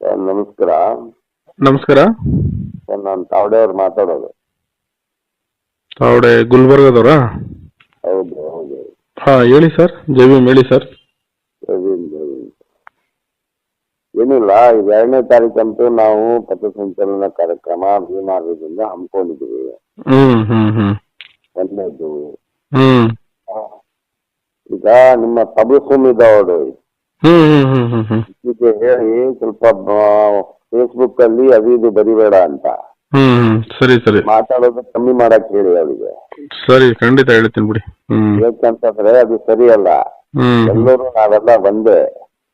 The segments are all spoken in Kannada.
ಸರ್ ನಮಸ್ಕಾರ. ನಮಸ್ಕಾರ. ಸರ್ ನಾನು ತಾವಡೆಯವ್ರು ಮಾತಾಡೋದು. ತಾವಡೆ ಗುಲ್ಬರ್ಗದವರಾ? ಹೌದು ಹೌದು. ಹಾ ಹೇಳಿ ಸರ್ ಜೈ ಭೀಮ್ ಹೇಳಿ ಸರ್. ಪ್ರವೀಣ್ ಪ್ರವೀಣ್ ಏನಿಲ್ಲ ಇದು ಎರಡನೇ ತಾರೀಕಂತೂ ನಾವು ಪಥಸಂಚಲನ ಕಾರ್ಯಕ್ರಮ ಭೀಮಾರ್ಗದಿಂದ ಹಮ್ಮಿಕೊಂಡಿದ್ದೀವಿ. ಹ್ಮ್ ಹ್ಮ್ ಹ್ಮ್. ಹ್ಮ್. ಈಗ ನಿಮ್ಮ ತಬಸ್ವಾಮಿ ದೌಡು ಇದಕ್ಕೆ ಹೇಳಿ ಸ್ವಲ್ಪ ಫೇಸ್ಬುಕ್ ಅಲ್ಲಿ ಅದು ಇದು ಬರಿಬೇಡ ಅಂತ. ಸರಿ ಸರಿ. ಮಾತಾಡೋದು ಕಮ್ಮಿ ಮಾಡಕ್ ಹೇಳಿ ಅವರಿಗೆ. ಸರಿ ಖಂಡಿತ ಹೇಳ್ತೀನಿ ಬಿಡಿ. ಯಾಕಂತಂದ್ರೆ ಅದು ಸರಿಯಲ್ಲ ಅಲ್ಲ. ಎಲ್ಲರೂ ನಾವೆಲ್ಲ ಒಂದೇ.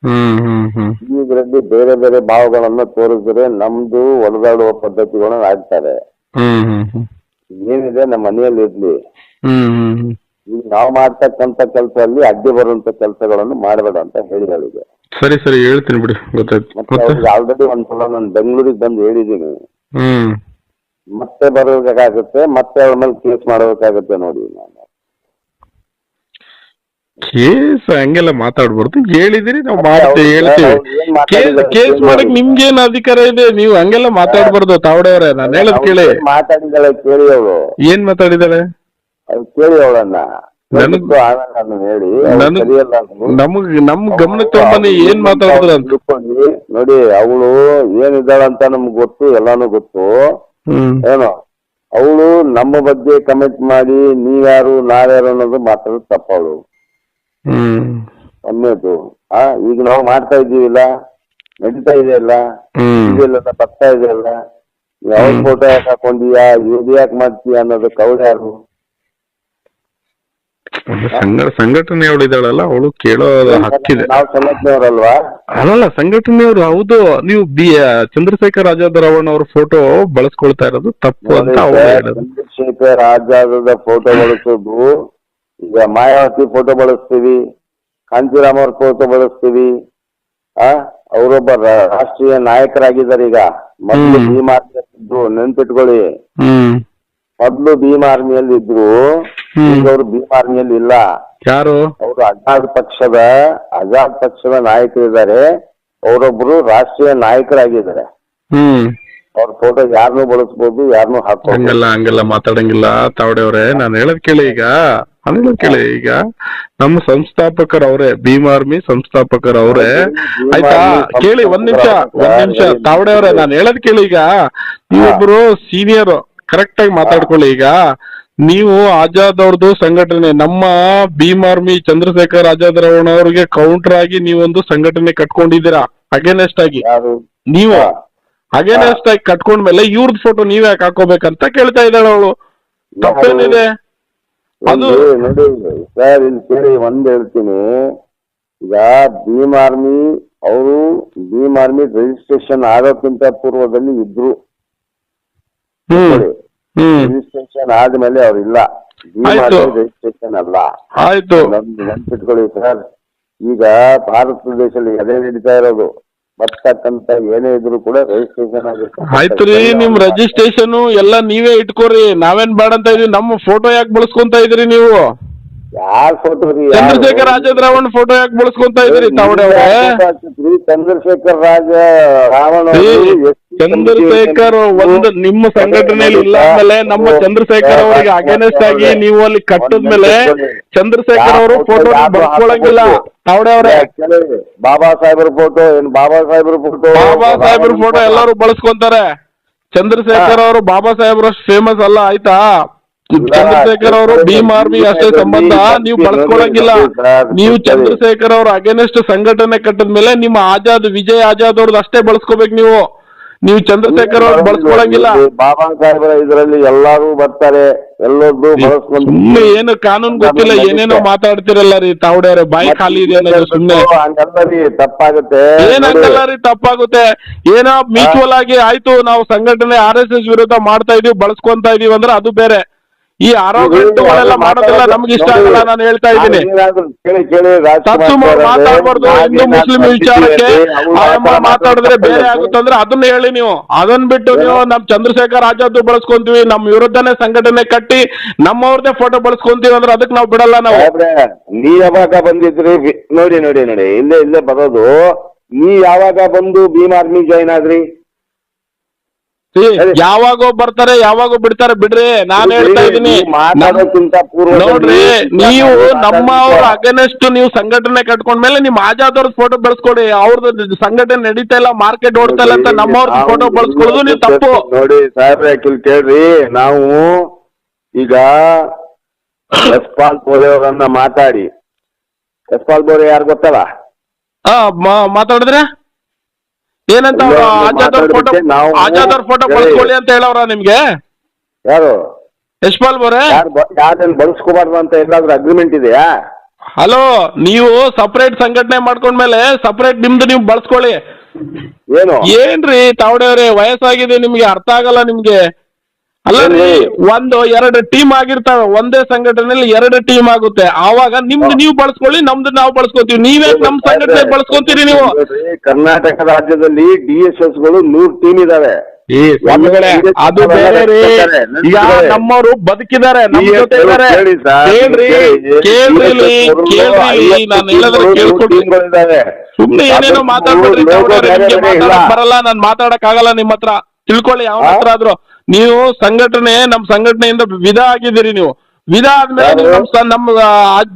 ಹ್ಮ್ ಇದರಲ್ಲಿ ಬೇರೆ ಬೇರೆ ಭಾವಗಳನ್ನ ತೋರಿಸಿದ್ರೆ ನಮ್ದು ಒಡೆದಾಡುವ ಪದ್ಧತಿಗಳನ್ನ ಆಗ್ತಾರೆ. ಏನಿದೆ ನಮ್ಮ ಮನೆಯಲ್ಲಿ ಇರ್ಲಿ ಈಗ ನಾವು ಮಾಡ್ತಕ್ಕಂಥ ಕೆಲಸದಲ್ಲಿ ಅಡ್ಡಿ ಬರುವಂತ ಕೆಲಸಗಳನ್ನು ಮಾಡಬೇಡ ಅಂತ ಹೇಳಿ ಹೇಳಿದೆ ಸರಿ ಸರಿ ಹೇಳ್ತೀನಿ ಬಿಡಿ ಗೊತ್ತಾಯ್ತು. ಆಲ್ರೆಡಿ ಒಂದ್ಸಲ ನಾನು ಬೆಂಗಳೂರಿಗೆ ಬಂದು ಹೇಳಿದೀನಿ ಹ್ಮ್. ಮತ್ತೆ ಬರಬೇಕಾಗತ್ತೆ ಮತ್ತೆ ಅವ್ರ ಮೇಲೆ ಕೇಸ್ ಮಾಡಬೇಕಾಗುತ್ತೆ ನೋಡಿ ನಾನು. ಕೇಸ್ ಹಂಗೆಲ್ಲ ಮಾತಾಡ್ಬಾರ್ದು. ಹೇಳಿದಿರಿ ನಾವು ಮಾಡ್ತೀವಿ ಹೇಳ್ತೀವಿ. ಕೇಸ್ ಕೇಳಿ. ಮಾಡಕ್. ನಿಮ್ಗೇನ್ ಅಧಿಕಾರ ಇದೆ? ನೀವು ಹಂಗೆಲ್ಲ ಮಾತಾಡ್ಬಾರ್ದು ತಾವಡೆಯವ್ರೆ. ನಾನು ಹೇಳದ್ ಕೇಳಿ. ಮಾತಾಡಿದಾಳೆ ಕೇಳಿ ಅವಳು ಏನ್ ಮಾತಾಡಿದಾಳೆ ಅದು ಕೇಳಿ ಅವಳನ್ನ. ನನಗ್- ಆಮೇಲೆ ನಾನು ಹೇಳಿ ಅವ್ಳು ನನಗ್- ಸರಿಯಲ್ಲ ಅಂದ್ರು. ನಮಗ್ ನಮ್ ಗಮನಕ್ಕೆ ಏನ್ ಮಾತಾಡಿದ್ರ ಅಂತ. ತಿಳ್ಕೊಂಡು ನೋಡಿ ಅವಳು ಏನಿದ್ದಾಳಂತ ನಮ್ಗೆ ಗೊತ್ತು ಎಲ್ಲಾನು ಗೊತ್ತು. ಏನೋ ಏನು ಅವಳು ನಮ್ಮ ಬಗ್ಗೆ ಕಮೆಂಟ್ ಮಾಡಿ ನೀವ್ಯಾರು ನಾವ್ಯಾರು ಅನ್ನೋದು ಮಾತಾಡೋದು ತಪ್ಪವಳು ಹ್ಮ್. ಒಂದೇದು ಆ ಈಗ ನಾವು ಮಾಡ್ತಾ ಇದೀವಿಲ್ಲ ನಡೀತಾ ಇದೆಯಲ್ಲ ಹ್ಮ್. ಇದೆಲ್ಲ ಬರ್ತಾ ಇದೆಯಲ್ಲ ಯಾವ ಫೋಟೋ ಯಾಕೆ ಹಾಕೊಂಡಿಯಾ ಇದು ಯಾಕೆ ಮಾಡ್ತೀಯ ಅನ್ನೋದು ಕೌಲ್ ಯಾರು? ಒಂದು ಸಂಘ ಸಂಘಟನೆ ಇದ್ದಾಳಲ್ಲ ಅವಳು ಕೇಳೋ ಹಕ್ಕಿದೆ. ನಾವು ಸಂಘಟನೆಯವರಲ್ವಾ ಅಲ್ಲಲ್ಲ ಸಂಘಟನೆಯವರು ಹೌದು. ನೀವು ಬಿ ಚಂದ್ರಶೇಖರ್ ಆಜಾದ್ ರಾವಣ್ ಅವ್ರ ಫೋಟೋ ಬಳಸ್ಕೊಳ್ತಾ ಇರೋದು ತಪ್ಪು ಅಂತ ಚಂದ್ರಶೇಖರ ಅವಳು ಹೇಳೋದು. ಚಂದ್ರಶೇಖರ್ ಆಜಾದದ ಫೋಟೋ ಬಳಸೋದು ಈಗ ಮಾಯಾವತಿ ಫೋಟೋ ಬಳಸ್ತೀವಿ ಕಾಂತಿರಾಮ್ ಅವ್ರ ಫೋಟೋ ಬಳಸ್ತೀವಿ ಆ ಅವರೊಬ್ಬ ರಾಷ್ಟ್ರೀಯ ನಾಯಕರಾಗಿದ್ದಾರೆ ಈಗ. ಮೊದಲು. ಭೀಮ್ ಆರ್ಮಿ ಇದ್ರು ನೆನ್ಪಿಟ್ಕೊಳ್ಳಿ. ಮೊದ್ಲು ಭೀಮ್ ಆರ್ಮಿಯಲ್ಲಿ ಇದ್ರು. ಈಗ ಅವರು ಭೀಮ್ ಆರ್ಮಿಯಲ್ಲಿ ಇಲ್ಲ. ಯಾರು? ಅವರು ಅಜಾದ್ ಪಕ್ಷದ ಅಜಾದ್ ಪಕ್ಷದ ನಾಯಕರಿದ್ದಾರೆ. ಅವರೊಬ್ರು ರಾಷ್ಟ್ರೀಯ ನಾಯಕರಾಗಿದ್ದಾರೆ. ಹ್ಮ್. ಅವ್ರ ಫೋಟೋ ಯಾರನ್ನು ಬಳಸ್ಬೋದು ಯಾರನ್ನು ಹಾಕೋಬಹುದು ಹಂಗಲ್ಲ ಹಂಗಲ್ಲ ಮಾತಾಡಂಗಿಲ್ಲ ಅವರೇ ನಾನು ಹೇಳದ್ ಕೇಳಿ ಈಗ. ನಾನು ಹೇಳೋದ್ ಕೇಳಿ ಈಗ. ನಮ್ಮ ಸಂಸ್ಥಾಪಕರು ಅವರೇ ಭೀಮ್ ಆರ್ಮಿ ಸಂಸ್ಥಾಪಕರು ಅವರೇ. ಆಯ್ತಾ? ಕೇಳಿ ಒಂದ್ ನಿಮಿಷ ಒಂದ್ ನಿಮಿಷ. ತಾವಡೆ ಅವರೇ ನಾನು ಹೇಳದ್ ಕೇಳಿ ಈಗ. ನೀವೊಬ್ರು ಸೀನಿಯರ್ ಕರೆಕ್ಟ್ ಆಗಿ ಮಾತಾಡ್ಕೊಳ್ಳಿ ಈಗ. ನೀವು ಆಜಾದ್ ಅವ್ರದ್ದು ಸಂಘಟನೆ ನಮ್ಮ ಭೀಮ್ ಆರ್ಮಿ ಚಂದ್ರಶೇಖರ್ ಆಜಾದ್ ರವಣ ಅವ್ರಿಗೆ ಕೌಂಟರ್ ಆಗಿ ನೀವೊಂದು ಸಂಘಟನೆ ಕಟ್ಕೊಂಡಿದ್ದೀರಾ? ಅಗೇನೆಸ್ಟ್ ಆಗಿ. ನೀವು. ಅಗೇನೆಸ್ಟ್ ಆಗಿ ಕಟ್ಕೊಂಡ್ಮೇಲೆ ಇವ್ರದ್ ಫೋಟೋ ನೀವ್ ಯಾಕೆ ಹಾಕೋಬೇಕಂತ ಕೇಳ್ತಾ ಇದ್ದಾಳೆ ಅವಳು. ತಪ್ಪೇನಿದೆ? ಅದು ಸರ್ ಇಲ್ಲಿ ಕೇಳಿ ಒಂದ್ ಹೇಳ್ತೀನಿ. ಈಗ ಭೀಮ್ ಆರ್ಮಿ ಅವರು ಭೀಮ್ ಆರ್ಮಿ ರಿಜಿಸ್ಟ್ರೇಷನ್ ಆಗೋಕ್ಕಿಂತ ಪೂರ್ವದಲ್ಲಿ ಇದ್ರು. ರಿಜಿಸ್ಟ್ರೇಷನ್ ಆದ್ಮೇಲೆ ಅವ್ರು ಇಲ್ಲ. ಆಯ್ತು. ರಿಜಿಸ್ಟ್ರೇಷನ್ ಅಲ್ಲ ಆಯ್ತು. ನಮ್ದು ನೆನ್ಪಿಟ್ಕೊಳ್ಳಿ ಸರ್. ಈಗ ಭಾರತ ದೇಶದಲ್ಲಿ ಅದೇ ನಡೀತಾ ಇರೋದು. ಬರ್ತಕ್ಕಂತ ಏನೇ ಇದ್ರು ಕೂಡ ರಿಜಿಸ್ಟ್ರೇಷನ್ ಆಯ್ತು ರೀ ನಿಮ್ ರಿಜಿಸ್ಟ್ರೇಷನ್ ಎಲ್ಲ ನೀವೇ ಇಟ್ಕೋರಿ. ನಾವೇನ್ ಬೇಡ ಅಂತ ಇದೀವಿ. ನಮ್ಮ ಫೋಟೋ ಯಾಕೆ ಬಳಸ್ಕೊಂತ ಇದ್ರಿ ನೀವು? ಯಾರ್ ಫೋಟೋ ರೀ ಚಂದ್ರಶೇಖರ್ ರಾಜೇಂದ್ರ ರಾವಣ್ ಫೋಟೋ ಯಾಕೆ ಬಳಸ್ಕೊಂತ ಇದ್ರಿ ತಾವಡೆ ಚಂದ್ರಶೇಖರ್ ರಾಜ ರಾವಣ ಚಂದ್ರಶೇಖರ್ ಒಂದು ನಿಮ್ಮ ಸಂಘಟನೆಯಲ್ಲಿ ಇಲ್ಲ ಅಂದ್ಮೇಲೆ ನಮ್ಮ ಚಂದ್ರಶೇಖರ್ ಅವರಿಗೆ ಅಗೇನೆಸ್ಟ್ ಆಗಿ ನೀವು ಅಲ್ಲಿ ಕಟ್ಟದ್ಮೇಲೆ ಚಂದ್ರಶೇಖರ್ ಅವರು ಫೋಟೋ ಬಳಸ್ಕೊಳಂಗಿಲ್ಲ ತಾವಡೆ ಅವರೇ? ಬಾಬಾ ಸಾಹೇಬ್ರ ಫೋಟೋ ಏನ್ ಬಾಬಾ ಸಾಹೇಬ್ರ ಫೋಟೋ ಬಾಬಾ ಸಾಹೇಬ್ರ ಫೋಟೋ ಎಲ್ಲರೂ ಬಳಸ್ಕೊಂತಾರೆ. ಚಂದ್ರಶೇಖರ್ ಅವರು ಬಾಬಾ ಸಾಹೇಬ್ರ ಫೇಮಸ್ ಅಲ್ಲ ಆಯ್ತಾ? ಚಂದ್ರಶೇಖರ್ ಅವರು ಭೀಮ್ ಆರ್ಮಿ ಅಷ್ಟೇ ಸಂಬಂಧ ನೀವು ಬಳಸ್ಕೊಳಂಗಿಲ್ಲ ನೀವು ಚಂದ್ರಶೇಖರ್ ಅವ್ರ ಅಗೇನೆಸ್ಟ್ ಸಂಘಟನೆ ಕಟ್ಟದ್ಮೇಲೆ ನಿಮ್ಮ ಆಜಾದ್ ವಿಜಯ್ ಆಜಾದ್ ಅವ್ರದ್ದು ಅಷ್ಟೇ ಬಳಸ್ಕೋಬೇಕು ನೀವು ನೀವು ಚಂದ್ರಶೇಖರ್ ಅವ್ರು ಬಳಸ್ಕೊಳಂಗಿಲ್ಲ ಬಾಬಾ ಸಾಹೇಬ್ರ ಇದರಲ್ಲಿ ಎಲ್ಲಾರು ಬರ್ತಾರೆ ಬಳಸ್ಕೊಂಡು ಸುಮ್ನೆ ಏನು ಕಾನೂನು ಗೊತ್ತಿಲ್ಲ ಏನೇನೋ ಮಾತಾಡ್ತಿರಲ್ಲ ರೀ ತಾವಡೆ ಬಾಯಿ ಖಾಲಿ ಇದೆ ಸುಮ್ಮನೆ ಸುಮ್ನೆ ಹಂಗಲ್ಲ ರೀ ತಪ್ಪಾಗುತ್ತೆ ಏನಂತಲ್ಲ ರೀ ತಪ್ಪಾಗುತ್ತೆ ಏನೋ ಮ್ಯೂಚುವಲ್ ಆಗಿ ಆಯ್ತು ನಾವು ಸಂಘಟನೆ ಆರ್ ಎಸ್ ಎಸ್ ವಿರುದ್ಧ ಮಾಡ್ತಾ ಇದೀವಿ ಬಳಸ್ಕೊಂತ ಇದೀವಿ ಅಂದ್ರೆ ಅದು ಬೇರೆ ಈ ಆರೋಗ್ಯಗಳೆಲ್ಲ ಮಾಡೋದೆಲ್ಲ ನಮ್ಗೆ ಇಷ್ಟ ಆಗಲ್ಲ ನಾನು ಹೇಳ್ತಾ ಇದ್ದೀನಿ. ತತ್ಸುಮಾರು ಮಾತಾಡ್ಬಾರ್ದು ಹಿಂದೂ ಮುಸ್ಲಿಂ ವಿಚಾರಕ್ಕೆ ಮಾತಾಡಿದ್ರೆ ಬೇರೆ ಆಗುತ್ತಂದ್ರೆ ಅದನ್ನ ಹೇಳಿ ನೀವು. ಅದನ್ನ ಬಿಟ್ಟು ನೀವು ನಮ್ ಚಂದ್ರಶೇಖರ್ ಆಜಾದ್ ಬಳಸ್ಕೊಂತೀವಿ ನಮ್ ವಿರುದ್ಧನೇ ಸಂಘಟನೆ ಕಟ್ಟಿ ನಮ್ಮವ್ರದೇ ಫೋಟೋ ಬಳಸ್ಕೊಂತೀವಿ ಅಂದ್ರೆ ಅದಕ್ಕೆ ನಾವು ಬಿಡಲ್ಲ ನಾವು. ನೀ ಯಾವಾಗ ಬಂದಿದ್ರಿ ನೋಡಿ ನೋಡಿ ನೋಡಿ ಇಲ್ಲೇ ಇಲ್ಲೇ ಬರೋದು ನೀ ಯಾವಾಗ ಬಂದು ಭೀಮ್ ಆರ್ಮಿ ಜಾಯ್ನ್ ಆದ್ರಿ. ಯಾವಾಗೋ ಬರ್ತಾರೆ ಯಾವಾಗೋ ಬಿಡ್ತಾರೆ ಬಿಡ್ರಿ ನಾನು ಹೇಳ್ತಾ ಇದೀನಿ ನೋಡ್ರಿ ನೀವು ನಮ್ಮ ಅವ್ರ ಅಗೇನೆಸ್ಟ್ ನೀವು ಸಂಘಟನೆ ಕಟ್ಕೊಂಡ್ಮೇಲೆ ನಿಮ್ ಆಜಾದ್ ಅವ್ರ ಫೋಟೋ ಬೆಳೆಸ್ಕೊಡಿ ಅವ್ರದ್ದು ಸಂಘಟನೆ ನಡೀತಾ ಇಲ್ಲ ಮಾರ್ಕೆಟ್ ಓಡ್ತಾ ಇಲ್ಲ ಅಂತ ನಮ್ಮವ್ರ ಫೋಟೋ ಬಳಸ್ಕೊಳ್ಳೋದು ನೀವು ತಪ್ಪು. ನೋಡಿ ಸಾಹೇಬ್ರೆ ಕೇಳ್ರಿ ನಾವು ಈಗ ಯಶ್ಪಾಲ್ ಬೋರೆ ಅವರನ್ನ ಮಾತಾಡಿ. ಯಶ್ಪಾಲ್ ಬೋರೆ ಯಾರು ಗೊತ್ತಲ್ಲ? ಮಾತಾಡಿದ್ರೆ? ಏನಂತ ಅವ್ರು ಇಲ್ಲ, ಫೋಟೋ ಆಜಾದವ್ರ ಫೋಟೋ. ಬಳಸ್ಕೊಳ್ಳಿ ಅಂತ ಹೇಳವ್ರ ನಿಮ್ಗೆ? ಯಾರು? ಯಶ್ಪಾಲ್ ಬೋರೆ? ಯಾರು ಯಾರನ್ನ ಬಳಸ್ಕೋಬಾರ್ದು ಅಂತ ಎಲ್ಲಾದ್ರೂ ಅಗ್ರಿಮೆಂಟ್ ಇದೆಯಾ? ಹಲೋ ನೀವು ಸಪರೇಟ್ ಸಂಘಟನೆ ಮಾಡ್ಕೊಂಡ್ಮೇಲೆ ಸಪರೇಟ್ ನಿಮ್ದು ನೀವು ಬಳಸ್ಕೊಳ್ಳಿ. ಏನು? ಏನ್ರಿ ತಾವಡೆಯವ್ರೆ ವಯಸ್ಸಾಗಿದೆ ನಿಮ್ಗೆ ಅರ್ಥ ಆಗಲ್ಲ ನಿಮ್ಗೆ. ಅಲ್ಲ ರೀ. ಏನ್ರಿ? ಒಂದು ಎರಡು ಟೀಮ್ ಆಗಿರ್ತಾವೆ. ಒಂದೇ ಸಂಘಟನೆಯಲ್ಲಿ ಎರಡು ಟೀಮ್ ಆಗುತ್ತೆ. ಆವಾಗ ನಿಮ್ದು ನೀವು ಬಳಸ್ಕೊಳ್ಳಿ ನಮ್ದು ನಾವು ಬಳಸ್ಕೊತೀವಿ. ನೀವೇ ನಮ್ ಸಂಘಟನೆ ಬಳಸ್ಕೊತೀರಿ ನೀವು? ಕರ್ನಾಟಕ ರಾಜ್ಯದಲ್ಲಿ ಡಿ ಎಸ್ ಎಸ್ಗಳು ನೂರ್ ಟೀಮ್ ಇದಾವೆ. ಅದು ಬೇರೆ ರೀ. ಈಗ ನಮ್ಮವರು ಬದುಕಿದ್ದಾರೆ. ನಮ್ ಜೊತೆ ಇದಾರೆ ಕೇಳ್ರಿ ಕೇಳ್ರಿ ಕೇಳ್ರಿ ನಾನು ಇಲ್ಲದ್ರೆ ಸುಮ್ನೆ ಏನೇನೋ ಮಾತಾಡ್ಬೇಡ್ರಿ ತಾವಡೆಯವ್ರೆ, ಬರಲ್ಲ. ನಾನ್ ಮಾತಾಡಕ್ ಆಗಲ್ಲ ನಿಮ್ ಹತ್ರ. ತಿಳ್ಕೊಳ್ಳಿ ಯಾವ? ಹತ್ರ ಆದ್ರೂ. ನೀವು ಸಂಘಟನೆ ನಮ್ ಸಂಘಟನೆಯಿಂದ ವಿಧ ಆಗಿದ್ದೀರಿ ನೀವು. ವಿಧ ಆದ್ಮೇಲೆ ನೀವು ನಮ್ ಸ- ನಮ್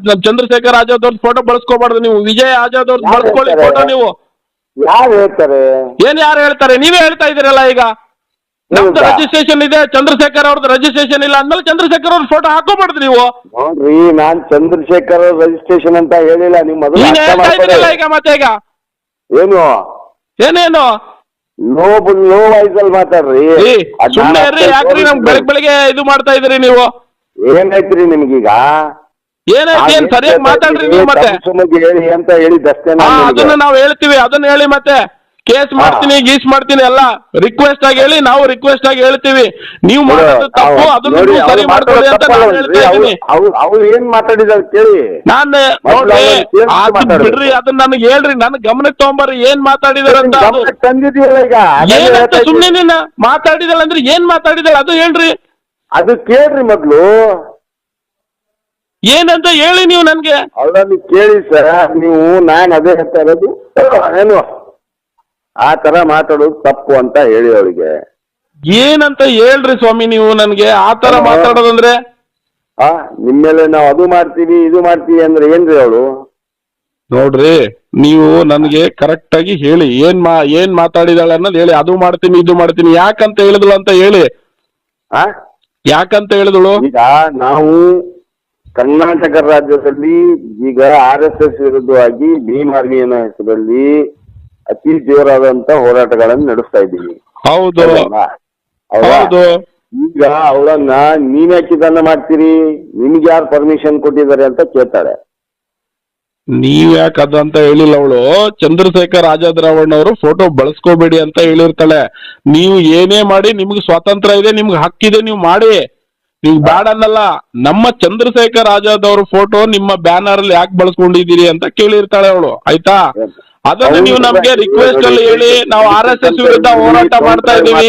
ನಮ್ ಚಂದ್ರಶೇಖರ್ ಆಜಾದ್ ಅವ್ರ ಫೋಟೋ ಬಳಸ್ಕೋಬಾರ್ದು ನೀವು. ವಿಜಯ್ ಆಜಾದ್ ಅವ್ರ ಬಳಸ್ಕೊಳ್ಳಿ ಫೋಟೋ ನೀವು. ಯಾರು ಹೇಳ್ತಾರೆ? ಏನ್ ಯಾರು ಹೇಳ್ತಾರೆ? ನೀವೇ ಹೇಳ್ತಾ ಇದೀರಲ್ಲ ಈಗ. ನಮ್ದು ರಜಿಸ್ಟ್ರೇಷನ್ ಇದೆ ಚಂದ್ರಶೇಖರ್ ಅವ್ರದ್ದು ರಿಜಿಸ್ಟ್ರೇಷನ್ ಇಲ್ಲ ಅಂದ್ಮೇಲೆ ಚಂದ್ರಶೇಖರ್ ಅವ್ರ ಫೋಟೋ ಹಾಕೋಬಾರ್ದು ನೀವು. ನೋಡ್ರಿ ನಾನ್ ಚಂದ್ರಶೇಖರ್ ರಿಜಿಸ್ಟ್ರೇಷನ್ ಅಂತ ಹೇಳಿಲ್ಲ ನಿಮ್ಮ ಮೊದಲು ಹೇಳ್ತಾ ಇದೀರಲ್ಲ ಈಗ ಮತ್ತೆ ಈಗ ಏನು? ಏನೇನು? ಲೋ ಲೋ ವಾಯ್ಸ್ ಅಲ್ಲಿ ಮಾತಾಡ್ರಿ ಸುಮ್ನೆ ಇರ್ರಿ ಯಾಕ್ರಿ ನಮ್ ಬೆಳಗ್ ಬೆಳಿಗ್ಗೆ ಇದು ಮಾಡ್ತಾ ಇದ್ರಿ ನೀವು? ಏನಾಯ್ತ್ರಿ ನಿಮ್ಗೀಗ? ಏನಾಯ್ತು ಏನ್ ಸರಿಯಾಗಿ ಮಾತಾಡ್ರಿ ನೀವು ಮತ್ತೆ? ಹೇಳಿ ಅಂತ ಹೇಳಿದ್ದಷ್ಟೇ ಹಾ ನಾನು ಅದನ್ನ ನಾವು ಹೇಳ್ತೀವಿ ಅದನ್ನ ಹೇಳಿ ಮತ್ತೆ. ಕೇಸ್ ಮಾಡ್ತೀನಿ ಗೀಸ್ ಮಾಡ್ತೀನಿ ಎಲ್ಲ ರಿಕ್ವೆಸ್ಟ್ ಆಗಿ ಹೇಳಿ ನಾವು ರಿಕ್ವೆಸ್ಟ್ ಆಗಿ ಹೇಳ್ತೀವಿ. ನೀವು ಮಾಡೋದು ತಪ್ಪು ಅದನ್ನ ನೀವು ಸರಿ ಮಾಡ್ಕೊಳ್ಳಿ ಅಂತ ನಾನು. ಹೇಳ್ತಾ ಇದ್ದೀನಿ. ಅವ್ರು- ಏನ್ ಮಾತಾಡಿದಾರೆ ಕೇಳಿ. ನಾನು ನೋಡ್ರಿ ಅವ್ರನ್ನ ಕೇಳ್ಸಿ ಅದು ಬಿಡ್ರಿ ಅದನ್ನ ನನಗೆ ಹೇಳ್ರಿ ನನ್ ಗಮನಕ್ಕೆ ತಗೊಂಬರ್ರಿ ಏನ್ ಮಾತಾಡಿದಾರೆ ಅಂತ ಅದು. ಗಮನಕ್ಕೆ ಈಗ? ಅದನ್ನೇ ಏನಂತ. ಸುಮ್ನೆ ನಿನ್ನ ಮಾತಾಡಿದಳ ಅಂದ್ರೆ ಏನ್ ಮಾತಾಡಿದಳ? ಅದು ಹೇಳ್ರಿ. ಅದು ಕೇಳ್ರಿ ಮೊದ್ಲು. ಏನಂತ ಹೇಳಿ ನೀವು ನನ್ಗೆ. ಅಲ್ಲ ನೀವು ಕೇಳಿ ಸರ್ ನೀವು ನಾನ್ ಅದೇ ಹೇಳ್ತಾ ಇರೋದು. ಏನು? ಆ ತರ ಮಾತಾಡೋದು ತಪ್ಪು ಅಂತ ಹೇಳಿ ಅವಳಿಗೆ ಏನಂತ ಹೇಳ್ರಿ ಸ್ವಾಮಿ ನೀವು ನನ್ಗೆ? ಆ ತರ ಹಲೋ. ಮಾತಾಡೋದಂದ್ರೆ? ಆ ನಿಮ್ಮೇಲೆ ನಾವು ಅದು ಮಾಡ್ತೀವಿ ಇದು ಮಾಡ್ತೀವಿ ಅಂದ್ರೆ ಏನ್ರಿ ಅವಳು? ನೋಡ್ರಿ ನೀವು ನನ್ಗೆ ಕರೆಕ್ಟ್ ಆಗಿ ಹೇಳಿ. ಏನ್ ಮಾ ಏನ್ ಮಾತಾಡಿದಾಳೆ ಅನ್ನೋದು ಹೇಳಿ. ಅದು ಮಾಡ್ತೀನಿ ಇದು ಮಾಡ್ತೀನಿ. ಯಾಕಂತ ಹೇಳಿದ್ಳು ಅಂತ ಹೇಳಿ. ಆ? ಯಾಕಂತ ಹೇಳಿದಳು? ಈಗ ನಾವು ಕರ್ನಾಟಕ ರಾಜ್ಯದಲ್ಲಿ ಈಗ ಆರ್ ಎಸ್ ಎಸ್ ವಿರುದ್ಧವಾಗಿ ಭೀಮ್ ಆರ್ಮಿ ಅನ್ನೋ ಹೆಸರಲ್ಲಿ ಅತಿ ಜೋರಾದಂತ ಹೋರಾಟಗಳನ್ನು ನಡೆಸ್ತಾ ಇದ್ದೀವಿ. ಹೌದು? ಹೌದು. ಈಗ ಅವಳನ್ನ ಯಾಕೆ ಇದನ್ನ ಮಾಡ್ತೀರಿ ನಿಮ್ಗೆ ಯಾರು ಪರ್ಮಿಷನ್ ಕೊಟ್ಟಿದ್ದಾರೆ ಅಂತ ಕೇಳ್ತಾಳೆ ನೀವ್ ಯಾಕ ಅದಂತ ಹೇಳಿಲ್ಲ ಅವಳು. ಚಂದ್ರಶೇಖರ್ ಆಜಾದ್ ರಾವಣ್ ಅವರು ಫೋಟೋ ಬಳಸ್ಕೋಬೇಡಿ ಅಂತ ಹೇಳಿರ್ತಾಳೆ. ನೀವು ಏನೇ ಮಾಡಿ ನಿಮ್ಗೆ ಸ್ವಾತಂತ್ರ್ಯ ಇದೆ ನಿಮ್ಗೆ ಹಕ್ಕಿದೆ ನೀವು ಮಾಡಿ. ನೀವು ಬ್ಯಾಡ್ ಅನ್ನಲ್ಲ. ನಮ್ಮ ಚಂದ್ರಶೇಖರ್ ಆಜಾದ್ ಅವ್ರ ಫೋಟೋ ನಿಮ್ಮ ಬ್ಯಾನರ್ ಅಲ್ಲಿ ಯಾಕೆ ಬಳಸ್ಕೊಂಡಿದ್ದೀರಿ ಅಂತ ಕೇಳಿರ್ತಾಳೆ ಅವಳು. ಆಯ್ತಾ? ಅದನ್ನ ನೀವು ನಮ್ಗೆ ರಿಕ್ವೆಸ್ಟ್ ಅಲ್ಲಿ ಹೇಳಿ ನಾವು ಆರ್ ಎಸ್ ಎಸ್ ವಿರುದ್ಧ ಹೋರಾಟ ಮಾಡ್ತಾ ಇದೀವಿ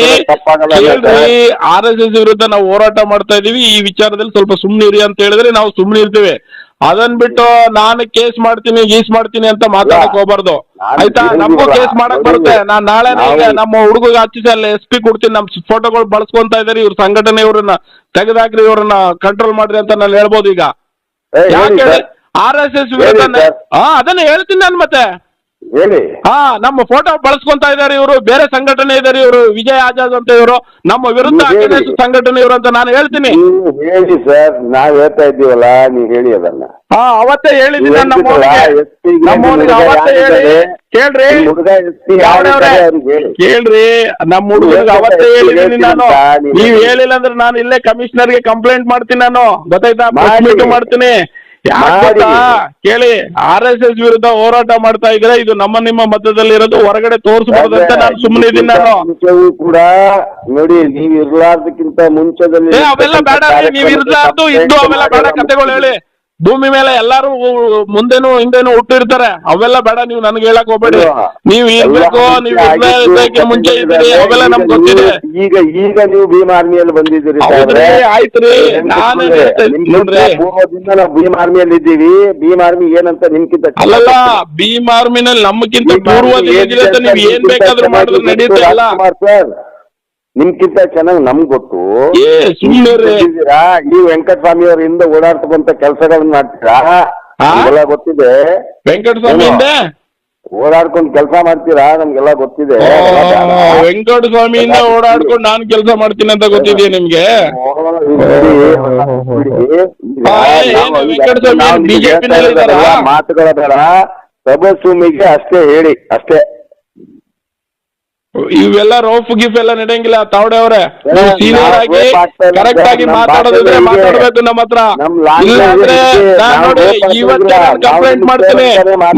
ಹೇಳ್ರಿ ಆರ್ ಎಸ್ ಎಸ್ ವಿರುದ್ಧ ನಾವು ಹೋರಾಟ ಮಾಡ್ತಾ ಇದೀವಿ ಈ ವಿಚಾರದಲ್ಲಿ ಸ್ವಲ್ಪ ಸುಮ್ನೆ ಇರಿ ಅಂತ ಹೇಳಿದ್ರೆ ನಾವು ಸುಮ್ನೆ ಇರ್ತೀವಿ. ಅದನ್ ಬಿಟ್ಟು ನಾನು ಕೇಸ್ ಮಾಡ್ತೀನಿ ಗೀಸ್ ಮಾಡ್ತೀನಿ ಅಂತ ಮಾತಾಡಕ್ ಹೋಗ್ಬಾರ್ದು. ಆಯ್ತಾ. ನಮಗೂ ಕೇಸ್ ಮಾಡಕ್ ಬರುತ್ತೆ. ನಾನ್ ನಾಳೆ ನಾವು- ನಮ್ಮ ಹುಡುಗ ಹಚ್ಚಿಸಿ ಅಲ್ಲಿ ಎಸ್ ಪಿ ಕೊಡ್ತೀನಿ. ನಮ್ ಫೋಟೋಗಳು ಬಳಸ್ಕೊಂತ ಇದಾರೆ. ಇವ್ರ ಸಂಘಟನೆ ಇವ್ರನ್ನ ತೆಗೆದಾಕ್ರಿ ಇವ್ರನ್ನ ಕಂಟ್ರೋಲ್ ಮಾಡ್ರಿ ಅಂತ ನಾನು ಹೇಳ್ಬೋದು ಈಗ. ಯಾಕೆ. ಆರ್ ಎಸ್ ಎಸ್ ವಿರುದ್ಧ ಹಾ ಅದನ್ನ ಹೇಳ್ತೀನಿ ನಾನು ಮತ್ತೆ. ಹೇಳಿ. ಹಾ ನಮ್ಮ ಫೋಟೋ ಬಳಸ್ಕೊಂತ ಇದಾರೆ ಇವರು ಬೇರೆ ಸಂಘಟನೆ ಇದಾರೆ ಇವರು ವಿಜಯ್ ಆಜಾದ್ ಅಂತ ಇವರು ನಮ್ಮ ವಿರುದ್ಧ ನೀವು ಹೇಳಿ. against ಸಂಘಟನೆ ಇವರು ಅಂತ ನಾನು ಹೇಳ್ತೀನಿ. ನೀವು ಹೇಳಿ ಸರ್ ನಾವ್ ಹೇಳ್ತಾ ಇದ್ದೀವಲ್ಲ ನೀವು ಹೇಳಿ ಅದನ್ನ. ಹಾ ಅವತ್ತೇ ಹೇಳಿದ್ದೀನಿ ನಾನು ಹುಡುಗ ಅವತ್ತೇ ಹೇಳಿ. ಕೇಳ್ರಿ. ನಿಮ್ಮ ಹುಡುಗ ಯಾವ್ದವ್ರೆ? ಕೇಳ್ರಿ. ನಮ್ಮ ಹುಡುಗರಿಗೆ ಅವತ್ತೇ ಹೇಳಿದ್ದೀನಿ ನಾನು. ನೀವು ಹೇಳಿಲ್ಲ ಅಂದ್ರೆ ನಾನು ಇಲ್ಲೇ ಕಮಿಷನರ್ಗೆ ಕಂಪ್ಲೇಂಟ್ ಮಾಡ್ತೀನಿ ನಾನು. ಗೊತ್ತಾಯ್ತಾ. ಮಾಡ್ತೀನಿ. ಕೇಳಿ ಆರ್ ಎಸ್ ಎಸ್ ವಿರುದ್ಧ ಹೋರಾಟ ಮಾಡ್ತಾ ಇದ್ರೆ ಇದು ನಮ್ಮ ನಿಮ್ಮ ಮತದಲ್ಲಿ ಇರೋದು ಹೊರಗಡೆ ತೋರಿಸಬಾರ್ದು ಅಂತ ನಾನು ಸುಮ್ಮನೆ ಇದೀನಿ ನಾನು. ಕೂಡ ನೋಡಿ ನೀವ್ ಇರ್ಲಾರ್ದಕ್ಕಿಂತ ಮುಂಚೆದಲ್ಲಿ ಅವೆಲ್ಲ ಬೇಡ ನೀವ್ ಇರ್ಲಾರ್ದು ಇದ್ದು ಅವೆಲ್ಲ ಬೇಡ ಕಥೆಗಳು ಹೇಳಿ. ಭೂಮಿ ಮೇಲೆ ಎಲ್ಲಾರು ಮುಂದೆನು ಹಿಂದೆನು ಹುಟ್ಟಿರ್ತಾರೆ. ಅವೆಲ್ಲ ಬೇಡ ನೀವು ನನ್ಗೆ ಹೇಳಕ್ ಹೋಗ್ಬೇಡಿ. ನೀವ್ ಇರ್ಬೇಕು ನೀವ್ ಮುಂಚೆ ಇದ್ದೀರಿ ಅವೆಲ್ಲ ನಮ್ಗೆ ಗೊತ್ತಿದೆ. ಈಗ ಈಗ ನೀವು ಭೀಮ್ ಆರ್ಮಿಯಲ್ಲಿ ಬಂದಿದ್ದೀರಿ ಆಯ್ತ್ರಿ ನಾನು ಪೂರ್ವದಿಂದ ನಾವು ಭೀಮ್ ಆರ್ಮಿಯಲ್ಲಿ ಇದ್ದೀವಿ. ಭೀಮ್ ಆರ್ಮಿ ಏನಂತ ನಿಮ್ಕಿಂತ ಅಲ್ಲಲ್ಲ. ಭೀಮ್ ಆರ್ಮಿನಲ್ಲಿ ನಮ್ಗಿಂತ ಪೂರ್ವದಿಂದ ನೀವ್ ಏನ್ ಬೇಕಾದ್ರೂ ಮಾಡಿದ್ರೆ ನಡೆಯುತ್ತೆ ಅಲ್ಲ ಸರ್. ನಿಮ್ಗಿಂತ ಚೆನ್ನಾಗಿ ನಮ್ಗ್ ಗೊತ್ತು. ಏ ಸುಮ್ಮನೆ ಇದ್ದೀರಾ ಈ ವೆಂಕಟಸ್ವಾಮಿ ಅವರಿಂದ ಹಿಂದೆ ಓಡಾಡ್ತಕ್ಕಂತ ಕೆಲಸಗಳನ್ನ ಮಾಡ್ತೀರಾ? ನಮ್ಗೆಲ್ಲ ಗೊತ್ತಿದೆ. ವೆಂಕಟಸ್ವಾಮಿ? ಹಿಂದೆ? ಓಡಾಡ್ಕೊಂಡು ಕೆಲಸ ಮಾಡ್ತೀರಾ? ನಮ್ಗೆಲ್ಲ ಗೊತ್ತಿದೆ. ವೆಂಕಟ ಸ್ವಾಮಿಯಿಂದ. ವೆಂಕಟಸ್ವಾಮಿಯಿಂದ ಓಡಾಡ್ಕೊಂಡು ನಾನು ಕೆಲಸ ಮಾಡ್ತೀನಿ ಅಂತ ಗೊತ್ತಿದೆಯಾ ನಿಮ್ಗೆ? ಮಾತುಗಳ ಬೇಡ. ಸಬಸ್ವಾಮಿಗೆ ಅಷ್ಟೇ ಹೇಳಿ ಅಷ್ಟೇ. ಇವೆಲ್ಲ ರೋಫ್ ಗಿಫ್ ಎಲ್ಲ ನಡೆಯಂಗಿಲ್ಲ. ತಾವಡೆ ಅವ್ರೆ ನೀವು ಸೀನಿಯರ್ ಆಗಿ ಕರೆಕ್ಟ್ ಆಗಿ ಮಾತಾಡೋದಿದ್ರೆ. ಮಾತಾಡ್ಬೇಕು ನಮ್ಮ ಹತ್ರ. ಇಲ್ಲ ಅಂದ್ರೆ ನೋಡಿ rope ಇವತ್ತೇ ನಾನು ಕಂಪ್ಲೇಂಟ್ ಮಾಡ್ತೀನಿ.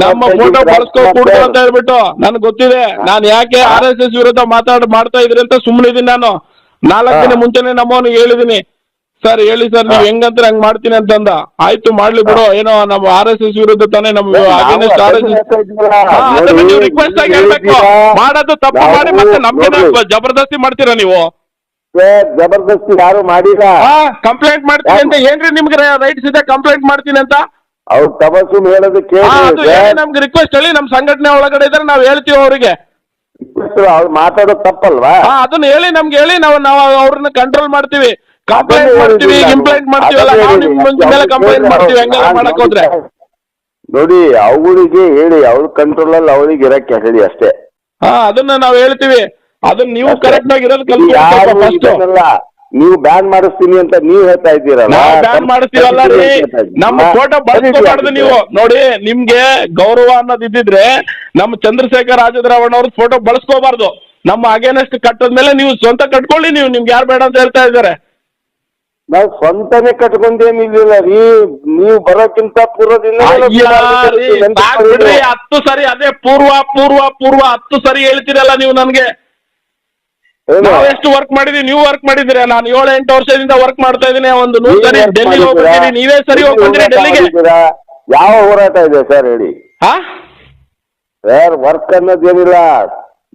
ನಮ್ಮ ಫೋಟೋ ಬಳಸ್ಕೋ ಕೂಡು. ಅಂತ ಹೇಳ್ಬಿಟ್ಟು ನನ್ಗೆ ಗೊತ್ತಿದೆ. ನಾನು ಯಾಕೆ ಆರ್ ಎಸ್ ಎಸ್ ವಿರುದ್ಧ ಮಾತಾಡ್ ಮಾಡ್ತಾ ಇದ್ರಿ ಅಂತ ಸುಮ್ಮನಿದ್ದೀನಿ ನಾನು. ನಾಲ್ಕು ದಿನ. ಮುಂಚೆನೆ ನಮ್ಮವನಿಗೆ ಹೇಳಿದೀನಿ. ಸರ್ ಹೇಳಿ ಸರ್ ನೀವು. ಹೆಂಗಂದ್ರೆ ಹಂಗ್ ಮಾಡ್ತೀನಿ ಅಂತಂದ. ಆಯ್ತು ಮಾಡ್ಲಿ ಬಿಡು. ಏನೋ ನಮ್ಮ ಆರ್ ಎಸ್ ಎಸ್ ವಿರುದ್ಧ ತಾನೇ ನಮ್ ರಿಕ್ವೆಸ್ಟ್ ಆಗಿ ಹೇಳ್ಬೇಕು. ಮಾಡೋದು ತಪ್ಪು ಮಾಡಿ ಮತ್ತೆ ನಮ್ಗೆ ಜಬರ್ದಸ್ತಿ ಮಾಡ್ತೀರಾ ನೀವು? ಜಬರ್ದಸ್ತಿ ಯಾರು ಮಾಡಿಲ್ಲ. ಕಂಪ್ಲೇಂಟ್ ಮಾಡ್ತೀನಿ ಅಂತ ಏನ್ರಿ ನಿಮ್ಗೆ ರೈಟ್ಸ್ ಇದೆ ಕಂಪ್ಲೇಂಟ್ ಮಾಡ್ತೀನಿ ಅಂತ? ಅವ್ರ ತಪಸ್ಸು ಹೇಳೋದಕ್ಕೆ ನಮ್ಗೆ ರಿಕ್ವೆಸ್ಟ್ ಹೇಳಿ ನಮ್ ಸಂಘಟನೆ ಒಳಗಡೆ ಇದ್ರೆ ನಾವ್ ಹೇಳ್ತೀವಿ ಅವರಿಗೆ. ಅವ್ರು ಮಾತಾಡೋದು ತಪ್ಪಲ್ವಾ? ಹಾ ಅದನ್ನ ಹೇಳಿ ನಮ್ಗೆ ಹೇಳಿ ನಾವು ನಾವು ಅವ್ರನ್ನ ಕಂಟ್ರೋಲ್ ಮಾಡ್ತೀವಿ. ಕಂಪ್ಲೇಂಟ್ ಮಾಡ್ತೀವಿ ಕಂಪ್ಲೇಂಟ್. ಮಾಡ್ತೀವಲ್ಲ ಅದನ್ನೇ ನಾವು ನಿಮ್ ಮೇಲೆ ಕಂಪ್ಲೇಂಟ್ ಮಾಡ್ತೀವಿ ಹೆಂಗೆಲ್ಲ ನಾನು ಮಾಡಕ್ ಹೋದ್ರೆ. ನೋಡಿ ಅವಳಿಗೆ ಹೇಳಿ ಅವ್ರ ಕಂಟ್ರೋಲ್ ಅಲ್ಲಿ ಅವಳಿಗೆ ಇರಕ್ಕೆ ಹೇಳಿ ಅಷ್ಟೇ. ಹಾ ಅದನ್ನ ನಾವ್ ಹೇಳ್ತೀವಿ. ಅದನ್ನ ನೀವು ಕರೆಕ್ಟ್ ಆಗಿ ಇರೋದು ನೀವು ಬ್ಯಾನ್ ಮಾಡಿಸ್ತೀನಿ ಅಂತ ನೀವು ಹೇಳ್ತಾ ಇದ್ದೀರಲ್ಲ? ಬ್ಯಾನ್ ರೀ. ನಮ್ಮ ಫೋಟೋ ಬಳಸ್ಕೋಬಾರ್ದು ನೀವು. ನೋಡಿ ನಿಮ್ಗೆ ಗೌರವ ಅನ್ನೋದು ಇದ್ದಿದ್ರೆ ನಮ್ಮ ಚಂದ್ರಶೇಖರ್ ರಾಜದ್ರಾವಣ ಅವ್ರ ಫೋಟೋ ಬಳಸ್ಕೋಬಾರ್ದು. ನಮ್ಮ ಅಗೇನೆಸ್ಟ್ ಕಟ್ಟದ್ಮೇಲೆ ನೀವು ಸ್ವಂತ ಕಟ್ಕೊಳ್ಳಿ ನೀವು. ನಿಮ್ಗೆ ಯಾರು ಬೇಡ ಅಂತ ಹೇಳ್ತಾ ಇದ್ದಾರೆ. ನಾವು ಸ್ವಂತನೇ ಕಟ್ಕೊಂಡೇನಿಲ್ಲ ರೀ ನೀವು ಬರೋಕ್ಕಿಂತ ಪೂರ್ವದಿಂದ ಹತ್ತು ಸರಿ ಅದೇ ಪೂರ್ವ ಪೂರ್ವ ಪೂರ್ವ ಹತ್ತು ಸರಿ ಹೇಳ್ತೀರಲ್ಲ ನೀವು ನನ್ಗೆ. ಎಷ್ಟು ವರ್ಕ್ ಮಾಡಿದ್ರಿ ನೀವು ವರ್ಕ್ ಮಾಡಿದ್ರೆ ನಾನು ಏಳು ಎಂಟು ವರ್ಷದಿಂದ ವರ್ಕ್ ಮಾಡ್ತಾ ಇದೀನಿ ಒಂದು ನೂರು ಸರಿ ಡೆಲ್ಲಿ ಹೋಗ್ಬಿಟ್ಟಿನಿ ನೀವೇ ಸರಿ ಹೋಗ್ತೀರಾ ಡೆಲ್ಲಿಗೆ ಯಾವ ಹೋರಾಟ ಇದೆ ಸರ್ ಹೇಳಿ? ಹಾ? ಸರ್ ವರ್ಕ್ ಅನ್ನೋದೇನಿಲ್ಲ.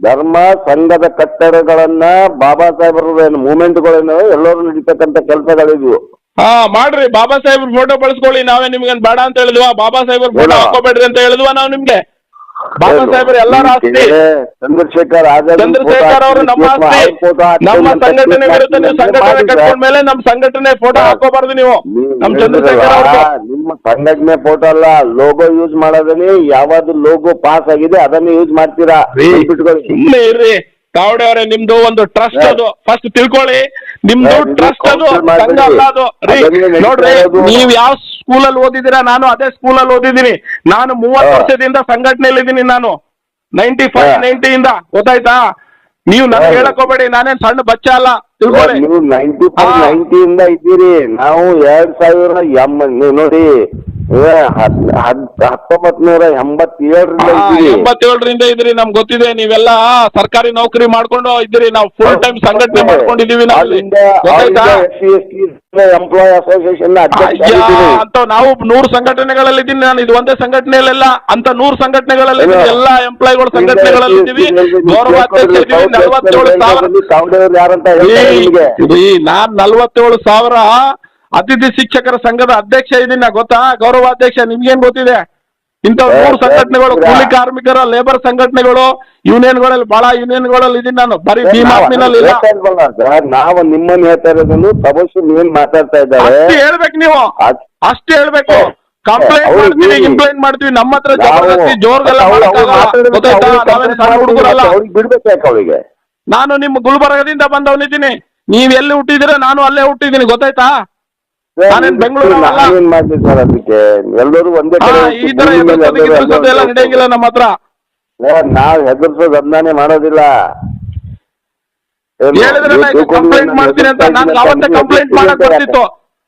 ಧರ್ಮ ಸಂಘದ ಕಟ್ಟಡಗಳನ್ನ ಬಾಬಾ ಸಾಹೇಬರ ಮೂಮೆಂಟ್ಗಳೇನು ಎಲ್ಲರೂ ನಡೀತಕ್ಕಂಥ ಕೆಲಸಗಳಿದ್ವು. ಹಾ ಮಾಡ್ರಿ. ಬಾಬಾ ಸಾಹೇಬ್ರ ಫೋಟೋ ಬಳಸ್ಕೊಳ್ಳಿ. ನಾವೇ ನಿಮ್ಗೆ ಬೇಡ ಅಂತ ಹೇಳಿದ್ವಾ? ಬಾಬಾ ಸಾಹೇಬ್ರ ಫೋಟೋ? ಹಾಕೋಬೇಡ್ರಿ ಅಂತ ಹೇಳಿದ್ವಾ ನಾವು ನಿಮ್ಗೆ? ಬಾಬಾ ಸಾಹೇಬ್ರ ಎಲ್ಲರ ಆಸ್ತಿ. ಚಂದ್ರಶೇಖರ್ ಆಜಾದ್ ಚಂದ್ರಶೇಖರ್ ಅವರು ನಮ್ಮ ಆಸ್ತಿ. ನಮ್ಮ ಸಂಘಟನೆ ವಿರುದ್ಧ ನೀವು ಸಂಘಟನೆ ಕಟ್ಕೊಂಡ್ಮೇಲೆ ನಮ್ಮ ಸಂಘಟನೆ ಫೋಟೋ ಹಾಕೋಬಾರ್ದು ನೀವು. ನಮ್ ಚಂದ್ರಶೇಖರ್ ನಿಮ್ಮ ಸಂಘಟನೆ ಫೋಟೋ ಅಲ್ಲ ಲೋಗೋ ಯೂಸ್ ಮಾಡೋದನ್ನೇ ಯಾವ್ದು ಲೋಗೋ ಪಾಸ್ ಆಗಿದೆ ಅದನ್ನೇ ಯೂಸ್ ಮಾಡ್ತೀರಾ? ಸುಮ್ಮನೆ ಇರ್ರಿ. ತಾವಡೆ ಅವರೇ ನಿಮ್ದು ಒಂದು ಟ್ರಸ್ಟ್ ಅದು. ಫಸ್ಟ್ ತಿಳ್ಕೊಳ್ಳಿ. ನಿಮ್ದು ಟ್ರಸ್ಟ್ ಅದು ಸಂಘ ಅಲ್ಲ ಅದು. ನೋಡ್ರಿ ನೀವ್ ಯಾವ ಸ್ಕೂಲಲ್ಲಿ ಓದಿದ್ದೀರಾ? ನಾನು ಅದೇ ಸ್ಕೂಲಲ್ಲಿ ಓದಿದ್ದೀನಿ. ನಾನು ಮೂವತ್ತು. ವರ್ಷದಿಂದ ಸಂಘಟನೆಯಲ್ಲಿ ಇದ್ದೀನಿ ನಾನು. ನೈಂಟಿ ಫೈವ್ ಹಾ. ನೈಂಟಿಯಿಂದ ಗೊತ್ತಾಯ್ತಾ? ನೀವು ನನಗೆ. ಹೇಳಕ್ ಹೋಗ್ಬೇಡಿ. ನಾನೇನ್ ಸಣ್ಣ ಬಚ್ಚ ಅಲ್ಲ. ತಿಳ್ಕೊಳ್ಳಿ. ನೀವು ನೈಂಟಿ ಫೈವ್ ಹಾ. ನೈಂಟಿಯಿಂದ ಇದ್ದೀರಿ. ನಾವು ಎರಡ್ ಸಾವಿರ ಹತ್ತೊಂಬತ್ ನೂರ ಎಂಬತ್ತೇಳರಿಂದ ಇದ್ರಿ ನಮ್ಗೆ ಗೊತ್ತಿದೆ ನೀವೆಲ್ಲ ಸರ್ಕಾರಿ ನೌಕರಿ ಮಾಡ್ಕೊಂಡು ಇದ್ರಿ ನಾವು ಫುಲ್ ಟೈಮ್ ಸಂಘಟನೆ ಮಾಡ್ಕೊಂಡಿದೀವಿ ನಾವು ಇಲ್ಲಿ. ಗೊತ್ತಾಯ್ತಾ ಎಂಪ್ಲಾಯ್ ಅಸೋಸಿಯೇಷನ್ ಅಧ್ಯಕ್ಷ ಅಯ್ಯ ಆಗಿದ್ದೀನಿ. ಅಂತ ನಾವು ನೂರು ಸಂಘಟನೆಗಳಲ್ಲಿ ಇದ್ದೀನಿ ನಾನು ಇದು ಒಂದೇ ಸಂಘಟನೆಯಲ್ಲ ಅಂತ ನೂರು ಸಂಘಟನೆಗಳಲ್ಲಿ ಇದ್ದೀನಿ ಏನು? ಎಲ್ಲಾ ಎಂಪ್ಲಾಯ್ಗಳ ಸಂಘಟನೆಗಳಲ್ಲಿ ಇದ್ದೀವಿ ಗೌರವ ಅಧ್ಯಕ್ಷ ಇದ್ದೀವಿ ನಲವತ್ತೇಳು ಸಾವಿರ ತಾವ್ಡೆಯವ್ರು ಯಾರಂತ ಹೇಳ್ತಾರೆ ನಿಮ್ಗೆ ರೀ, ನಾನ್ ನಲ್ವತ್ತೇಳು ಸಾವಿರ ಅತಿಥಿ ಶಿಕ್ಷಕರ ಸಂಘದ ಅಧ್ಯಕ್ಷ ಇದ್ದೀನಿ ಗೊತ್ತಾ? ಗೌರವ ಅಧ್ಯಕ್ಷ ನಿಮ್ಗೇನ್ ಗೊತ್ತಿದೆ? ಇಂತ ಮೂರು ಸಂಘಟನೆಗಳು ಕೂಲಿ ಕಾರ್ಮಿಕರ ಲೇಬರ್ ಸಂಘಟನೆಗಳು ಯೂನಿಯನ್ಗಳಲ್ಲಿ ಬಹಳ ಯೂನಿಯನ್ಗಳಲ್ಲಿ ಇದೀನಿ ನಾನು. ಬರೀ ನಾವು ಭೀಮಾರ್ಮಿನಲ್ಲಿ ಇಲ್ಲ. ನಾವು ನಿಮ್ಮನ್ನ ಹೇಳ್ತಾ ಇರೋದನ್ನು ತಪಸ್ಸು ಏನ್ ಮಾತಾಡ್ತಾ ಇದ್ದಾರೆ? ಅಷ್ಟು ಹೇಳ್ಬೇಕು ನೀವು. ಅಷ್ಟು ಹೇಳ್ಬೇಕು. ಕಂಪ್ಲೇಂಟ್ ಮಾಡ್ತೀವಿ ಹೇಳಿ. ಇಂಪ್ಲೇಂಟ್ ಮಾಡ್ತೀವಿ. ನಮ್ಮ ಹತ್ರ ಜಬರ್ದಸ್ತಿ ಜೋರ್ಗೆಲ್ಲ ಹುಡುಗರಲ್ಲ. ಬಿಡ್ಬೇಕು ಅವಳಿಗೆ ನಾನು ನಿಮ್ ಗುಲ್ಬರ್ಗದಿಂದ ಬಂದವನಿದ್ದೀನಿ. ನೀವ್ ಎಲ್ಲಿ ಹುಟ್ಟಿದಿರ ನಾನು ಅಲ್ಲೇ ಹುಟ್ಟಿದ್ದೀನಿ ಗೊತ್ತಾಯ್ತಾ? ನಾನೇನ್ ಬೆಂಗಳೂರಲ್ಲ. ನಾವೇನ್ ಮಾಡ್ತೀವಿ ಸರ್ ಅದಕ್ಕೆ? ಎಲ್ಲರೂ ಒಂದೇ ಕಡೆ ಈ ತರ ಎಲ್ಲ ನಡೆಯಂಗಿಲ್ಲ ನಮ್ಮ ಹತ್ರ. ನಾವ್ ಹೆದರ್ಸೋದು ಅದನ್ನೇ ಮಾಡೋದಿಲ್ಲ. ಕಂಪ್ಲೇಂಟ್ ಮಾಡ್ತೀನಿ ಅಂತ ನನ್ಗೆ ಅವತ್ತೇ ಕಂಪ್ಲೇಂಟ್ ಮಾಡಕ್. ಬರ್ತಿತ್ತು.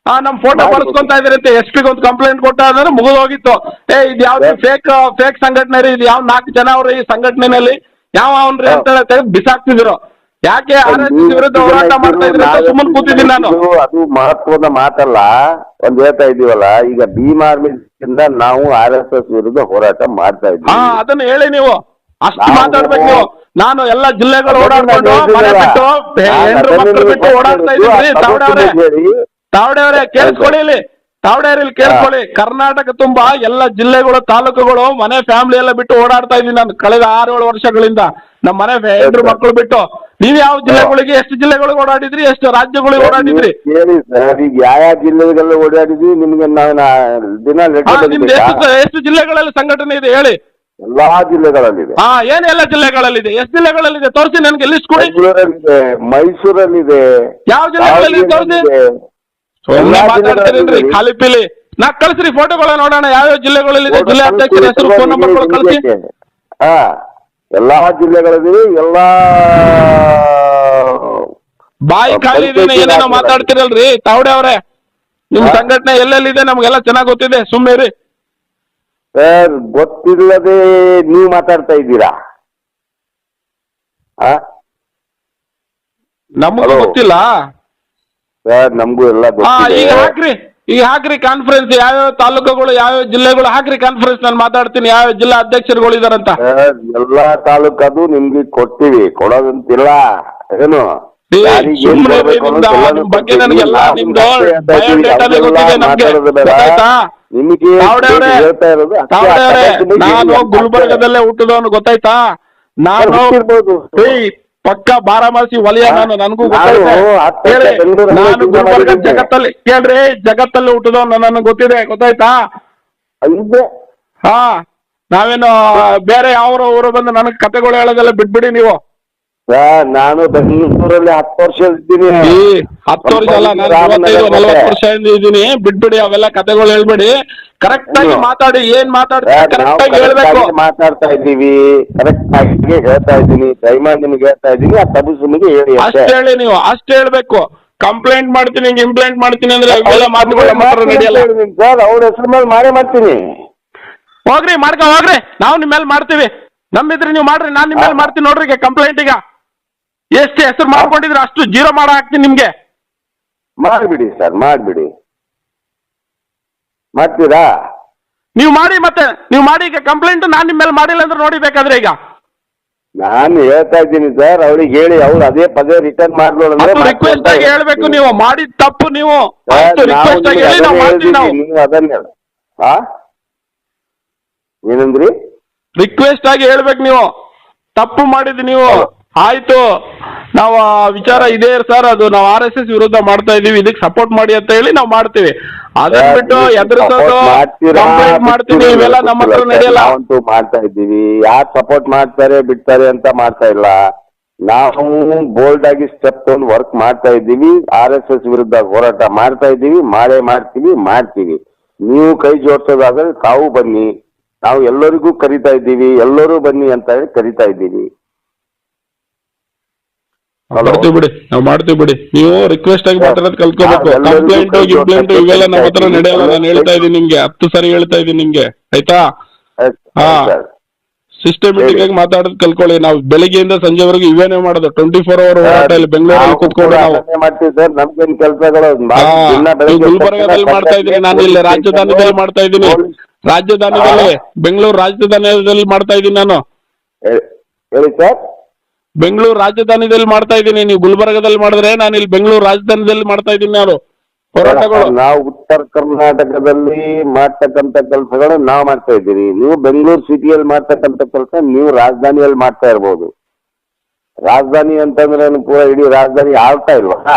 ಆ ನಮ್ ಫೋಟೋ. ಇದ್ರೆ ಇದ್ರಂತೆ. ಎಸ್ ಪಿಗೆ ಒಂದು ಕಂಪ್ಲೇಂಟ್ ಕೊಟ್ಟ ಅಂದ್ರೆ ಮುಗಿದೋಗಿತ್ತು ಏ ಇದು ಯಾವ್ದು ಫೇಕ್ ಫೇಕ್ ಸಂಘಟನೆ ರೀ? ಇದು ಯಾವ ನಾಲ್ಕು ಜನ ಅವ್ರಿ ಈ ಸಂಘಟನೆನಲ್ಲಿ? ಯಾವ ಅವನ್ರಿ ಅಂತ ಹೇಳಿ ಬಿಸಾಕ್ತಿದ್ರು. ಯಾಕೆ ವಿರುದ್ಧ ಹೋರಾಟ ಮಾಡ್ತಾ ಸುಮ್ಮನೆ ಕೂತಿದ್ದೀನಿ ನಾನು. ಅದು ಮಹತ್ವದ ಮಾತಲ್ಲ. ಒಂದ್ ಹೇಳ್ತಾ ಇದೀವಲ್ಲ ಈಗ ಭೀಮ್ ಆರ್ಮಿಯಿಂದ ನಾವು ಆರ್ ಎಸ್ ಎಸ್ ವಿರುದ್ಧ ಹೋರಾಟ ಮಾಡ್ತಾ ಹಾ ಇದ್ದೀವಿ ಅದನ್ನ ಹೇಳಿ ನೀವು. ಅಷ್ಟು ಮಾತಾಡ್ಬೇಕು. ನೀವು ನಾನು ಎಲ್ಲ ಜಿಲ್ಲೆಗಳು ಓಡಾಡ್ಕೊಂಡು ಮನೆ ಬಿಟ್ಟು ಹೆಂಡ್ರು ಮಕ್ಕಳು ಬಿಟ್ಟು ಓಡಾಡ್ತಾ ಇದ್ದೀನಿ ತಾವಡೆ ಅವರೇ ತಾವಡೆ ಅವರೇ ಕೇಳಿಸ್ಕೊಳ್ಳಿ ಇಲ್ಲಿ. ಇಲ್ಲಿ ಕೇಳಿಸ್ಕೊಳ್ಳಿ. ಕರ್ನಾಟಕ ತುಂಬಾ ಎಲ್ಲ ಜಿಲ್ಲೆಗಳು ತಾಲೂಕುಗಳು ಮನೆ ಫ್ಯಾಮಿಲಿ ಎಲ್ಲ ಬಿಟ್ಟು ಓಡಾಡ್ತಾ ಇದ್ದೀನಿ ನಾನು. ಕಳೆದ ಆರು ಏಳು ವರ್ಷಗಳಿಂದ. ನಮ್ಮ ಮನೆ ಹೆಂಡ್ರು ಮಕ್ಕಳು ಬಿಟ್ಟು. ನೀವ್ ಯಾವ ಜಿಲ್ಲೆಗಳಿಗೆ ಎಷ್ಟು ಜಿಲ್ಲೆಗಳಿಗೆ ಓಡಾಡಿದ್ರಿ ಎಷ್ಟು ರಾಜ್ಯಗಳಿಗೆ ಓಡಾಡಿದ್ರಿ? ಹೇಳಿ ಸರ್ ಈಗ ಯಾವ ಯಾವ ಜಿಲ್ಲೆಗೆಲ್ಲ ಓಡಾಡಿದ್ವಿ ನಿಮ್ಗೆ ನಾವು ನಾ- ದಿನ ಹಾ ನಿಮ್ದು? ಎಷ್ಟು ಎಷ್ಟು ಜಿಲ್ಲೆಗಳಲ್ಲಿ ಸಂಘಟನೆ ಇದೆ ಹೇಳಿ. ಎಲ್ಲಾ ಜಿಲ್ಲೆಗಳಲ್ಲಿದೆ. ಹಾ ಏನ್ ಎಲ್ಲ ಜಿಲ್ಲೆಗಳಲ್ಲಿದೆ? ಎಷ್ಟು ಜಿಲ್ಲೆಗಳಲ್ಲಿದೆ? ತೋರಿಸಿ ನನ್ಗೆ ಲಿಸ್ಟ್ ಕೊಡಿ. ಬೆಂಗಳೂರಲ್ಲಿದೆ ಮೈಸೂರಲ್ಲಿದೆ ಯಾವ ಜಿಲ್ಲೆಗಳಲ್ಲಿ ತೋರಿಸಿ? ದಾವಣಗೆರೆಯಲ್ಲಿದೆ. ಸುಮ್ಮನೆ ಎಲ್ಲಾ ಮಾತಾಡ್ತೀರೇನ್ರಿ ಜಿಲ್ಲೆಗಳಲ್ಲಿ ಖಾಲಿ ಪಿಲಿ. ನಾ ಕಳಿಸ್ರಿ ಫೋಟೋಗಳ ನೋಡೋಣ ಯಾವ್ಯಾವ ಜಿಲ್ಲೆಗಳಲ್ಲಿ ಜಿಲ್ಲೆ ಅಧ್ಯಕ್ಷರ ಹೆಸರು ಫೋನ್ ನಂಬರ್ ಕಳಿಸಿ. ಹಾ. ಎಲ್ಲಾ ಜಿಲ್ಲೆಗಳಲ್ಲಿ ಎಲ್ಲಾ ಬಾಯಿ ಖಾಲಿ ಏನೇನೋ ಮಾತಾಡ್ತಿರಲ್ರಿ? ತಾವಡೆ ಅವ್ರೆ ನಿಮ್? ಸಂಘಟನೆ ಎಲ್ಲೆಲ್ಲಿದೆ? ನಮ್ಗೆಲ್ಲ ಚೆನ್ನಾಗ್ ಗೊತ್ತಿದೆ ಸುಮ್ಮನೆ ರೀ ಸರ್ ಗೊತ್ತಿಲ್ಲದೆ ನೀವ್ ಮಾತಾಡ್ತಾ ಇದ್ದೀರಾ? ನಮ್ಗೂ ನಮಗೂ Hello. ಗೊತ್ತಿಲ್ಲ. ಸರ್ ನಮಗೂ ಎಲ್ಲ ಹಾ ಈಗ ಗೊತ್ತಿದೆ ಹಾಕ್ರಿ. ಈಗ ಹಾಕ್ರಿ ಕಾನ್ಫರೆನ್ಸ್ ಯಾವ್ಯಾವ ತಾಲೂಕುಗಳು ಯಾವ್ಯಾವ ಜಿಲ್ಲೆಗಳು ಹಾಕ್ರಿ ಕಾನ್ಫರೆನ್ಸ್ ನಾನು ಮಾತಾಡ್ತೀನಿ. ಯಾವ ಜಿಲ್ಲಾ ಅಧ್ಯಕ್ಷರುಗಳು ಇದಾರಂತ ಎಲ್ಲಾ ತಾಲೂಕದು ನಿಮ್ಗೆ ಕೊಟ್ಟಿವಿ ಕೊಡೋದಂತಿಲ್ಲ. ಏನು? ಬಗ್ಗೆ. ನನಗೆಲ್ಲ ನಿಮ್ದು ಬಯೋಡೇಟಾನೇ ಗೊತ್ತಿದೆ ನಮ್ಗೆ. ಗೊತ್ತಾಯ್ತಾ? ನಾನು ಗುಲ್ಬರ್ಗದಲ್ಲೇ ಹುಟ್ಟಿದವನು ಗೊತ್ತಾಯ್ತಾ? ನಾನು ಪಕ್ಕ ಬಾರಾಮಸಿ ವಲಯ ನಾನು ನನಗೂ ವರ್ಷ ನಾನು ಗುಲ್ಬರ್ಗ ಜಗತ್ತಲ್ಲಿ ಕೇಳ್ರಿ ಜಗತ್ತಲ್ಲಿ ಹುಟ್ಟಿದವನು ನನಗೆ ಗೊತ್ತಿದೆ ಗೊತ್ತಾಯ್ತಾ? ಹಾ ನಾವೇನು ಬೇರೆ ಯಾವ ಊರು ಬಂದು ನನಗೆ ಕತೆಗಳು ಹೇಳೋದೆಲ್ಲ ಬಿಟ್ಬಿಡಿ ನೀವು. ಸರ್ ನಾನು ಬೆಂಗಳೂರಲ್ಲಿ ಹತ್ತು ವರ್ಷ ಇದ್ದೀನಿ. ಹತ್ತು ವರ್ಷ ಅಲ್ಲ ನಾನು ಮೂವತ್ತೈದು ನಲವತ್ತು ವರ್ಷ ಇದ್ದೀನಿ. ಬಿಟ್ಬಿಡಿ ಅವೆಲ್ಲ ಕತೆಗಳು ಹೇಳ್ಬೇಡಿ. ಕರೆಕ್ಟ್ ಆಗಿ? ಮಾತಾಡಿ ಏನ್ ಮಾತಾಡ್ತೀವಿ ಹೇಳ್ಬೇಕು. ಮಾತಾಡ್ತಾ ಇದ್ದೀವಿ. ಕರೆಕ್ಟ್ ಆಗಿ ಹೇಳ್ತಾ ಇದ್ದೀನಿ. ದಯಮಾಡಿ ನಿಮ್ಗೆ ಹೇಳ್ತಾ ಇದ್ದೀನಿ. ಆ ತಬು ನಿಮಗೆ ಹೇಳಿ ಅಷ್ಟ. ಹೇಳಿ ನೀವು ಅಷ್ಟ ಹೇಳ್ಬೇಕು. ಕಂಪ್ಲೇಂಟ್ ಮಾಡ್ತೀನಿ ಇಂಪ್ಲೇಂಟ್ ಮಾಡ್ತೀನಿ ಅಂದ್ರೆ ಅವೆಲ್ಲ ಮಾತುಗಳು ಮಾತ್ರ ನಡೆಯಲ್ಲ. ಸರ್. ಅವ್ರ ಹೆಸರು ಮೇಲೆ ಮಾಡೇ ಮಾಡ್ತೀನಿ. ಹೋಗ್ರಿ ಮಾಡ್ಕೊ ಹೋಗ್ರಿ. ನಾವು ನಿಮ್ಮ ಮೇಲೆ ಮಾಡ್ತೀವಿ. ನಮ್ಮಿದ್ರೆ ನೀವು ಮಾಡ್ರಿ ನಾನು ನಿಮ್ಮ ಮೇಲೆ ಮಾಡ್ತೀನಿ ನೋಡ್ರಿ ಈಗ ಕಂಪ್ಲೇಂಟ್ ಈಗ. ಎಷ್ಟು ಹೆಸರು ಮಾಡ್ಕೊಂಡಿದ್ರೆ ಅಷ್ಟು ಜೀರೋ ಮಾಡ ಹಾಕ್ತೀನಿ ನಿಮ್ಗೆ. ಮಾಡ್ಬಿಡಿ ಸರ್ ಮಾಡ್ಬಿಡಿ. ಮಾಡ್ತೀರಾ? ನೀವು ಮಾಡಿ ಮತ್ತೆ ನೀವು ಮಾಡಿ ಈಗ ಕಂಪ್ಲೇಂಟ್ ನಾನ್ ನಿಮ್ಮ ಮೇಲೆ ಮಾಡಿಲ್ಲ ಅಂದ್ರೆ ನೋಡಿ ಬೇಕಾದ್ರೆ ಈಗ. ನಾನು ಹೇಳ್ತಾ ಇದ್ದೀನಿ ಸರ್ ಅವ್ರಿಗೆ ಹೇಳಿ ಅವ್ರು ಅದೇ ಪದೇ ರಿಟರ್ನ್ ಮಾಡ್ಲೋಣ ರಿಕ್ವೆಸ್ಟ್ ಆಗಿ ಹೇಳ್ಬೇಕು ನೀವು ಮಾಡಿದ ತಪ್ಪು ನೀವು. ರಿಕ್ವೆಸ್ಟ್ ಆಗಿ ಹೇಳಿ ನಾವು ಮಾಡ್ತೀವಿ ನಾವು. ಅದನ್ನ ಹೇಳಿ. ಹಾ ಏನಂದ್ರಿ? ರಿಕ್ವೆಸ್ಟ್ ಆಗಿ ಹೇಳ್ಬೇಕು ನೀವು. ತಪ್ಪು ಮಾಡಿದ್ ನೀವು. ಆಯ್ತು. ನಾವು ವಿಚಾರ ಇದೆ ಸರ್. ಅದು ನಾವು ಆರ್ ಎಸ್ ಎಸ್ ವಿರುದ್ಧ ಮಾಡ್ತಾ ಇದೀವಿ. ಇದಕ್ಕೆ ಸಪೋರ್ಟ್ ಮಾಡಿ ಅಂತ ಹೇಳಿ ನಾವು ಮಾಡ್ತೀವಿ. ಅದನ್ನ ಬಿಟ್ಟು ಎದುರಿಸೋದು support ಕಂಪ್ಲೇಂಟ್ ಮಾಡ್ತೀನಿ ಇವೆಲ್ಲ ನಮ್ಮ ಹತ್ರ ನಡೆಯಲ್ಲ. ನಾವಂತೂ ಮಾಡ್ತಾ ಇದ್ದೀವಿ. ಯಾರು ಸಪೋರ್ಟ್ ಮಾಡ್ತಾರೆ ಬಿಡ್ತಾರೆ ಅಂತ ಮಾಡ್ತಾ ಇಲ್ಲ. ನಾವು ಬೋಲ್ಡ್ ಆಗಿ ಸ್ಟೆಪ್ ತಗೊಂಡು ವರ್ಕ್ ಮಾಡ್ತಾ ಇದ್ದೀವಿ. ಆರ್ ಎಸ್ ಎಸ್ ವಿರುದ್ಧ ಹೋರಾಟ ಮಾಡ್ತಾ ಇದ್ದೀವಿ. ಮಾಡೇ ಮಾಡ್ತೀವಿ ಮಾಡ್ತೀವಿ. ನೀವು ಕೈ ಜೋಡಿಸೋದಾದ್ರೆ ತಾವು ಬನ್ನಿ. ನಾವು ಎಲ್ಲರಿಗೂ ಕರಿತಾ ಇದ್ದೀವಿ. ಎಲ್ಲರೂ ಬನ್ನಿ ಅಂತ ಹೇಳಿ ಕರಿತಾ ಇದ್ದೀವಿ. ಮಾಡ್ತೀವಿ ಬಿಡಿ ನಾವು ಮಾಡ್ತೀವಿ ಬಿಡಿ. ನೀವು ರಿಕ್ವೆಸ್ಟ್ ಆಗಿ ಮಾತಾಡೋದು ಕಲ್ತ್ಕೋಬೇಕು. ಕಂಪ್ಲೇಂಟ್ ಗಿಂಪ್ಲೇಂಟ್ ಇವೆಲ್ಲ ನಮ್ಮ ಹತ್ರ ನಡೆಯಲ್ಲ ನಾನು ಹೇಳ್ತಾ ಇದ್ದೀನಿ ನಿಮ್ಗೆ. ಹತ್ತು ಸರಿ ಹೇಳ್ತಾ ಇದ್ದೀನಿ ನಿಮ್ಗೆ. ಆಯ್ತಾ? ಹಾ. ಸಿಸ್ಟಮೆಟಿಕ್ ಆಗಿ ಮಾತಾಡೋದು ಕಲ್ಕೊಳ್ಳಿ ನಾವು ಬೆಳಿಗ್ಗೆಯಿಂದ ಸಂಜೆವರೆಗೂ ಇವೇನೇ ಮಾಡೋದು. ಟ್ವೆಂಟಿ ಫೋರ್ ಅವರ್ ಹೋರಾಟ ಇಲ್ಲಿ ಬೆಂಗಳೂರಲ್ಲಿ ಕುತ್ಕೊಂಡು ನೀವು. ಗುಲ್ಬರ್ಗದಲ್ಲಿ ಮಾಡ್ತಾ ಇದ್ದೀನಿ. ನಾನು ಇಲ್ಲಿ ರಾಜಧಾನಿದಲ್ಲಿ ಮಾಡ್ತಾ ಇದ್ದೀನಿ. ರಾಜಧಾನಿದಲ್ಲಿ ಬೆಂಗಳೂರು ರಾಜಧಾನಿಯಲ್ಲಿ ಮಾಡ್ತಾ ಇದ್ದೀನಿ ನಾನು. ಹೇಳಿ ಸರ್. ಬೆಂಗಳೂರು ರಾಜಧಾನಿದಲ್ಲಿ ಮಾಡ್ತಾ ಇದ್ದೀನಿ. ನೀವು ಗುಲ್ಬರ್ಗದಲ್ಲಿ ಮಾಡಿದ್ರೆ ನಾನು ಇಲ್ಲಿ ಬೆಂಗಳೂರು ರಾಜಧಾನಿದಲ್ಲಿ ಮಾಡ್ತಾ ಇದ್ದೀನಿ ನಾನು. ಹೋರಾಟಗಳು ನಾವು ಉತ್ತರ ಕರ್ನಾಟಕದಲ್ಲಿ ಮಾಡ್ತಕ್ಕಂತ ಕೆಲಸಗಳು ನಾವು ಮಾಡ್ತಾ ಇದ್ದೀವಿ. ನೀವು ಬೆಂಗಳೂರು ಸಿಟಿಯಲ್ಲಿ ಮಾಡ್ತಕ್ಕಂತ ಕೆಲಸ ನೀವು ರಾಜಧಾನಿಯಲ್ಲಿ ಮಾಡ್ತಾ ಇರ್ಬೋದು. ರಾಜಧಾನಿ ಅಂತಂದ್ರೆ ಪೂರಾ ಪೂರ ಇಡೀ ರಾಜಧಾನಿ ಆಳ್ತಾ ಇಲ್ವಾ?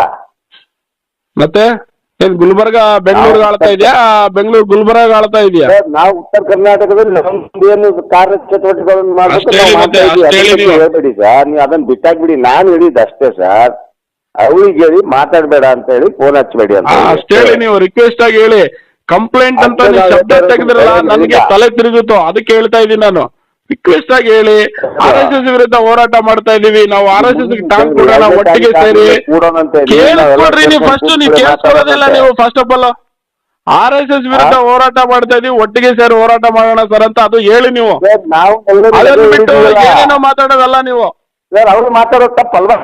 ಮತ್ತೆ? ಏನ್ ಗುಲ್ಬರ್ಗ ಬೆಂಗಳೂರಿಗೆ ಆಳ್ತಾ ಇದೆಯಾ? ಬೆಂಗಳೂರು ಗುಲ್ಬರ್ಗ ಆಳ್ತಾ ಇದೆಯಾ? ಸರ್, ನಾವು ಉತ್ತರ ಕರ್ನಾಟಕದಲ್ಲಿ ನಮ್ದು ಏನು ಕಾರ್ಯ ಚಟುವಟಿಕೆಗಳನ್ನು ಮಾಡ್ಬೇಕು ಅಷ್ಟೇ ನಾವು ಹೇಳಿ ಮಾಡ್ತಾ ಮತ್ತೆ, ಇದ್ದೀವಿ. ಅಷ್ಟೇ ಹೇಳಿ ಅದನ್ನ ನೀವು. ಹೇಳ್ಬೇಡಿ ಸರ್. ನೀವು ಅದನ್ನ ಬಿಟ್ಟಾಕ್ಬಿಡಿ. ನಾನು ಹೇಳಿದ್ದು ಅಷ್ಟೇ ಸರ್. ಅವ್ರಿಗೆ ಹೇಳಿ ಮಾತಾಡ್ಬೇಡ ಅಂತ ಹೇಳಿ ಫೋನ್ ಹಚ್ಚಬೇಡಿ ಅಂತ ಆ, ಹೇಳಿ. ಅಷ್ಟೇ ಹೇಳಿ ನೀವು ರಿಕ್ವೆಸ್ಟ್ ಆಗಿ ಹೇಳಿ. ಕಂಪ್ಲೇಂಟ್ ಅಂತ ನೀವು ಶಬ್ದ ತೆಗೆದ್ರಲ್ಲ ನನಗೆ ತಲೆ ತಿರುಗಿತು. ಅದಕ್ಕೆ ಹೇಳ್ತಾ ಇದ್ದೀನಿ ನಾನು. ರಿಕ್ವೆಸ್ಟ್ ಆಗಿ ಹೇಳಿ. ಆರ್ ಎಸ್ ಎಸ್ ವಿರುದ್ಧ ಹೋರಾಟ ಮಾಡ್ತಾ ಇದೀವಿ. ನಾವು ಆರ್ ಎಸ್ ಎಸ್ ಟಾಂಗ್ ಕೊಡೋಣ ಒಟ್ಟಿಗೆ ಸೇರಿ. ಕೇಳಿಸ್ಕೊಡ್ರಿ ನೀವು ಫಸ್ಟ್ ನೀವು ಕೇಳಿಸ್ಕೊಳ್ಳೋದಿಲ್ಲ ನೀವು first of all R S S ವಿರುದ್ಧ ಹೋರಾಟ ಮಾಡ್ತಾ ಇದೀವಿ. ಒಟ್ಟಿಗೆ ಸೇರಿ ಹೋರಾಟ ಮಾಡೋಣ ಸರ್ ಅಂತ ಅದು ಹೇಳಿ ನೀವು. ನಾವು ಅದನ್ನ ಬಿಟ್ಟು ಏನೇನೋ ಮಾತಾಡೋದಲ್ಲ ನೀವು. ಸರ್ ಅವ್ರು ಮಾತಾಡೋದು ತಪ್ಪಲ್ವಾ?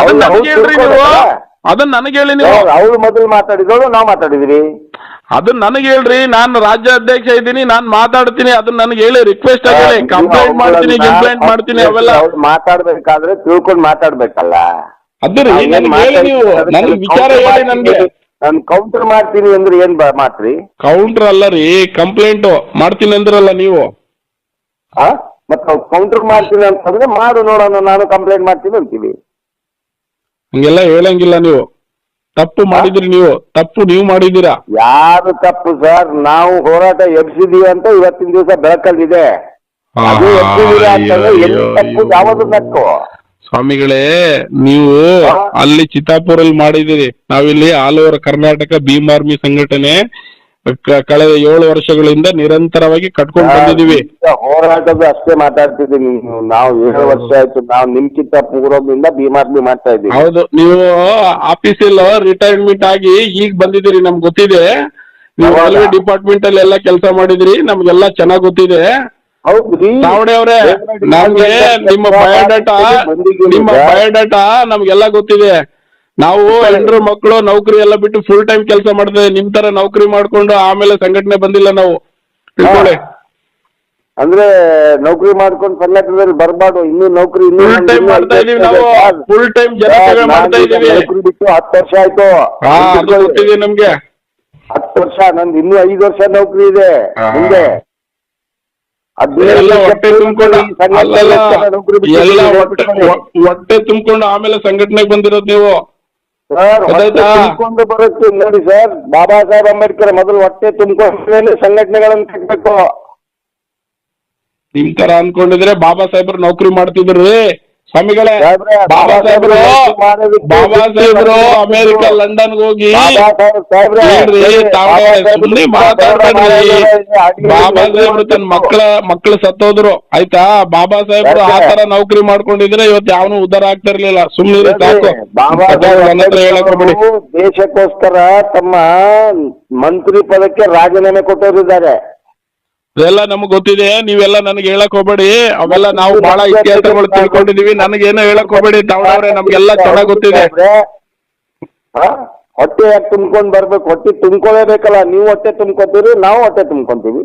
ಅದನ್ನ ಹೇಳ್ರಿ ನೀವು? ಅದನ್ನ ನನಗೆ ಹೇಳಿ ನೀವು. ಅವ್ರು ಮೊದಲು ಮಾತಾಡಿದವರು ನಾವು ಮಾತಾಡಿದ್ರಿ. ಅದನ್ನ ನನಗೆ ಹೇಳ್ರಿ ನಾನು ರಾಜ್ಯ ಅಧ್ಯಕ್ಷ ಇದ್ದೀನಿ ನಾನು ಮಾತಾಡ್ತೀನಿ ಅದನ್ನ ನನಗೆ ಹೇಳಿ ರಿಕ್ವೆಸ್ಟ್ ಆಗಿ ಹೇಳಿ ಕಂಪ್ಲೇಂಟ್ ಮಾಡ್ತೀನಿ ಕಂಪ್ಲೇಂಟ್ ಮಾಡ್ತೀನಿ ಅವೆಲ್ಲ. ಅವ್ರು ಮಾತಾಡ್ಬೇಕಾದ್ರೆ ತಿಳ್ಕೊಂಡು ಮಾತಾಡ್ಬೇಕಲ್ಲ. ನನಗೆ ಹೇಳಿ ನೀವು ನನಗೆ ವಿಚಾರ ಹೇಳಿ ನನ್ಗೆ. ನಾನು ಕೌಂಟರ್ ಮಾಡ್ತೀನಿ ಅಂದ್ರೆ ಏನ್ ಬ- ಮಾತ್ರಿ ಕೌಂಟರ್ ಅಲ್ಲ ರೀ ಕಂಪ್ಲೇಂಟ್ ಮಾಡ್ತೀನಿ ಅಂದ್ರಲ್ಲ ನೀವು. ಆ? ಮತ್ತೆ ಕೌಂಟರ್ ಮಾಡ್ತೀನಿ ಅಂತಂದ್ರೆ ಮಾಡು ನೋಡೋಣ ನಾನು ಕಂಪ್ಲೇಂಟ್ ಮಾಡ್ತೀನಿ ಅಂತೀವಿ. ಹಂಗೆಲ್ಲ ಹೇಳಂಗಿಲ್ಲ ನೀವು. ತಪ್ಪು ಮಾಡಿದ್ರಿ ನೀವು. ತಪ್ಪು ನೀವು ಮಾಡಿದ್ದೀರಾ? ಯಾರು ತಪ್ಪು ಸರ್? ನಾವು ಹೋರಾಟ ಎಬ್ಸಿದೀವಿ ಅಂತ ಇವತ್ತಿನ ದಿವಸ ಬೆಳಕಲ್ಲಿದೆ. ಅದು ಎಬ್ಸಿದೀವಿ ಅಂತಂದ್ರೆ ಎಲ್ಲಿ ತಪ್ಪು? ಯಾವುದು ತಪ್ಪು? ಸ್ವಾಮಿಗಳೇ ನೀವು ಅಲ್ಲಿ ಚಿತ್ತಾಪುರಲ್ಲಿ ಮಾಡಿದಿರಿ ನಾವಿಲ್ಲಿ all over Karnataka Bhim army ಸಂಘಟನೆ ಕಳೆದ ಏಳು ವರ್ಷಗಳಿಂದ ನಿರಂತರವಾಗಿ ಕಟ್ಕೊಂಡು ಬಂದಿದೀವಿ ಹೋರಾಟದ ಅಷ್ಟೇ ಮಾತಾಡ್ತಿದ್ದೀನಿ ನೀವು. ಏಳು ವರ್ಷ ಆಯ್ತು ನಾವು ನಿಮ್ಕಿಂತ ಪೂರ್ವದಿಂದ ಭೀಮಾರ್ಮಿ ಮಾಡ್ತಾ ಇದ್ದೀವಿ. ಹೌದು ನೀವು ಆಫೀಸಲ್ಲಿ ರಿಟೈರ್ಮೆಂಟ್ ಆಗಿ ಈಗ ಬಂದಿದ್ದೀರಿ ನಮ್ಗೆ ಗೊತ್ತಿದೆ. ನೀವು? ರೈಲ್ವೆ ಡಿಪಾರ್ಟ್ಮೆಂಟ್ ಅಲ್ಲಿ ಎಲ್ಲ ಕೆಲಸ ಮಾಡಿದ್ರಿ ನಮ್ಗೆಲ್ಲ ಚೆನ್ನಾಗ್ ಗೊತ್ತಿದೆ. ತಾವಡೆ ಅವ್ರೆ ನಮ್ಗೆ ನಿಮ್ಮ ಬಯೋಡಾಟಾ ನಿಮ್ಮ ಬಯೋಡಾಟಾ ನಮ್ಗೆಲ್ಲ ಗೊತ್ತಿದೆ. ನಾವು ಎಲ್ಲರೂ ಮಕ್ಕಳು ನೌಕರಿ ಎಲ್ಲ ಬಿಟ್ಟು ಫುಲ್ ಟೈಮ್ ಕೆಲಸ ಮಾಡ್ತೇವೆ ನಿಮ್ ತರ ನೌಕರಿ ಮಾಡ್ಕೊಂಡು ಆಮೇಲೆ ಸಂಘಟನೆ ಬಂದಿಲ್ಲ ನಾವು. ತಿಳ್ಕೊಳ್ಳಿ. ಅಂದ್ರೆ ನೌಕರಿ ಮಾಡ್ಕೊಂಡು ಕರ್ನಾಟಕದಲ್ಲಿ ಬರಬಾರ್ದು ಇನ್ನೂ ನೌಕರಿ ಇನ್ನು ಫುಲ್ ಟೈಮ್ ಮಾಡ್ತಾ ಇದೀವಿ ನಾವು. ಫುಲ್ ಟೈಮ್ ಸರ್, ಮಾಡ್ತಾ ಇದೀವಿ. ನೌಕರಿ ಬಿಟ್ಟು ಹತ್ತು ವರ್ಷ ಆಯ್ತು. ಹಾ ಅದು ಗೊತ್ತಿದೆ ನಮ್ಗೆ. ಹತ್ತು ವರ್ಷ ನಂದು ಇನ್ನೂ ಐದು ವರ್ಷ ನೌಕರಿ ಇದೆ. ಹಾ. ಮುಂದೆ ಹದಿನೈದು ಎಲ್ಲ ವರ್ಷ ಹೊಟ್ಟೆ ತುಂಬಿಕೊಂಡು ಈ ಸಂಘಟನೆಯಲ್ಲಿ ಅಲ್ಲಲ್ಲ ಎಷ್ಟು ನೌಕರಿ ಬಿಟ್ಟು ಎಲ್ಲ ಹೊಟ್ಟೆ? ಹೊಟ್ಟೆ ತುಂಬಿಕೊಂಡು ಆಮೇಲೆ ಸಂಘಟನೆಗೆ ಬಂದಿರೋದು ನೀವು. ಸರ್? ತುಂಬಿಕೊಂಡು ಬರುತ್ತೆ ನೋಡಿ ಸರ್. ಬಾಬಾ ಸಾಹೇಬ್ ಅಂಬೇಡ್ಕರ್ ಮೊದಲು ಹೊಟ್ಟೆ ತುಂಬಿಕೊಂಡ್ಮೇಲೆ ಸಂಘಟನೆಗಳನ್ನು ತೆಗ್ಬೇಕು ನಿಮ್ ತರ ಅನ್ಕೊಂಡಿದ್ರೆ ಬಾಬಾ ಸಾಹೇಬ್ರ ನೌಕರಿ ಮಾಡ್ತಿದ್ರಿ ಸ್ವಾಮಿಗಳೇ ಬಾಬಾ ಸಾಹೇಬ್ರು ಬಾಬಾ ಸಾಹೇಬ್ರು ಅಮೆರಿಕ ಲಂಡನ್ ಹೋಗಿ. ಸಾಹೇಬ್ರು ಮಾತಾಡ್ಬೇಡ್ರಿ. ಬಾಬಾ ಸಾಹೇಬ್ರು ತನ್ನ ಮಕ್ಕಳ ಮಕ್ಕಳು ಸತ್ತೋದ್ರು. ಆಯ್ತಾ? ಬಾಬಾ ಸಾಹೇಬ್ರು ಆ ತರ ನೌಕರಿ ಮಾಡ್ಕೊಂಡಿದ್ರೆ ಇವತ್ತು ಯಾವನು ಉದ್ದಾರ ಆಗ್ತಾ ಇರ್ಲಿಲ್ಲ ಸುಮ್ನಿರಿ ಸಾಕು. ಬಾಬಾ ದೇಶಕ್ಕೋಸ್ಕರ ತಮ್ಮ ಮಂತ್ರಿ ಪದಕ್ಕೆ ರಾಜೀನಾಮೆ ಕೊಟ್ಟವರಿದ್ದಾರೆ. ಇದೆಲ್ಲ ನಮ್ಗೆ ಗೊತ್ತಿದೆ ನೀವೆಲ್ಲ ನನಗೆ ಹೇಳಕ್ ಹೋಗ್ಬೇಡಿ. ಅವೆಲ್ಲ ನಾವು ಬಹಳ ಇತಿಹಾಸಗಳು ತಿಳ್ಕೊಂಡಿದೀವಿ. ನನಗೇನು ಹೇಳಕ್ ಹೋಗ್ಬೇಡಿ ತಾವವ್ರೆ ನಮ್ಗೆಲ್ಲ ಚೆನ್ನಾಗ್ ಗೊತ್ತಿದೆ? ಹೊಟ್ಟೆ ಯಾಕೆ ತುಂಬ್ಕೊಂಡ್ ಬರ್ಬೇಕು? ಹೊಟ್ಟೆ ತುಂಬ್ಕೊಳ್ಳೇಬೇಕಲ್ಲ ನೀವು ಹೊಟ್ಟೆ ತುಂಬ್ಕೊತೀರಿ ನಾವು ಹೊಟ್ಟೆ ತುಂಬ್ಕೊಂತೀವಿ.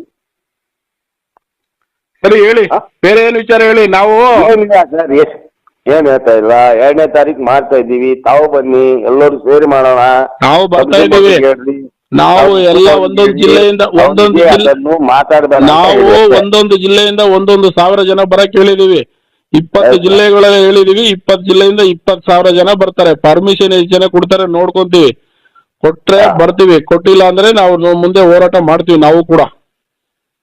ಸರಿ ಹೇಳಿ. ಬೇರೆ ಏನ್ ವಿಚಾರ ಹೇಳಿ? ನಾವು ಏನ್ ಹೇಳ್ತಾ ಇಲ್ಲ. ಎರಡನೇ ತಾರೀಕು ಮಾಡ್ತಾ ಇದ್ದೀವಿ. ತಾವು ಬನ್ನಿ ಎಲ್ಲರೂ ಸೇರಿ ಮಾಡೋಣ. ನಾವು ಬರ್ತಾ. ನಾವು ಎಲ್ಲ ಒಂದೊಂದು ಜಿಲ್ಲೆಯಿಂದ ಒಂದೊಂದು ನಾವು ಒಂದೊಂದು ಜಿಲ್ಲೆಯಿಂದ ಒಂದೊಂದು ಸಾವಿರ ಜನ ಬರಕ್ ಹೇಳಿದೀವಿ. ಇಪ್ಪತ್ತು ಜಿಲ್ಲೆಗಳಲ್ಲಿ ಹೇಳಿದೀವಿ ಇಪ್ಪತ್ತು ಜಿಲ್ಲೆಯಿಂದ ಇಪ್ಪತ್ತು ಸಾವಿರ ಜನ ಬರ್ತಾರೆ. ಪರ್ಮಿಷನ್ ಎಷ್ಟು ಜನ ಕೊಡ್ತಾರೆ ನೋಡ್ಕೊಂತೀವಿ. ಕೊಟ್ರೆ. ಬರ್ತೀವಿ. ಕೊಟ್ಟಿಲ್ಲ ಅಂದ್ರೆ ನಾವು ಮುಂದೆ ಹೋರಾಟ ಮಾಡ್ತೀವಿ ನಾವು ಕೂಡ.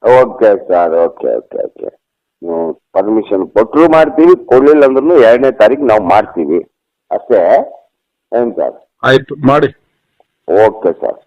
Okay sir okay okay okay. Permission ಕೊಟ್ಟರು ಮಾಡ್ತೀವಿ ಕೊಡ್ಲಿಲ್ಲ ಅಂದ್ರೂ ಎರಡನೇ ತಾರೀಕು ನಾವು ಮಾಡ್ತೀವಿ. ಅಷ್ಟೇ? ಏನು ಸರ್? ಆಯ್ತು ಮಾಡಿ. Okay sir.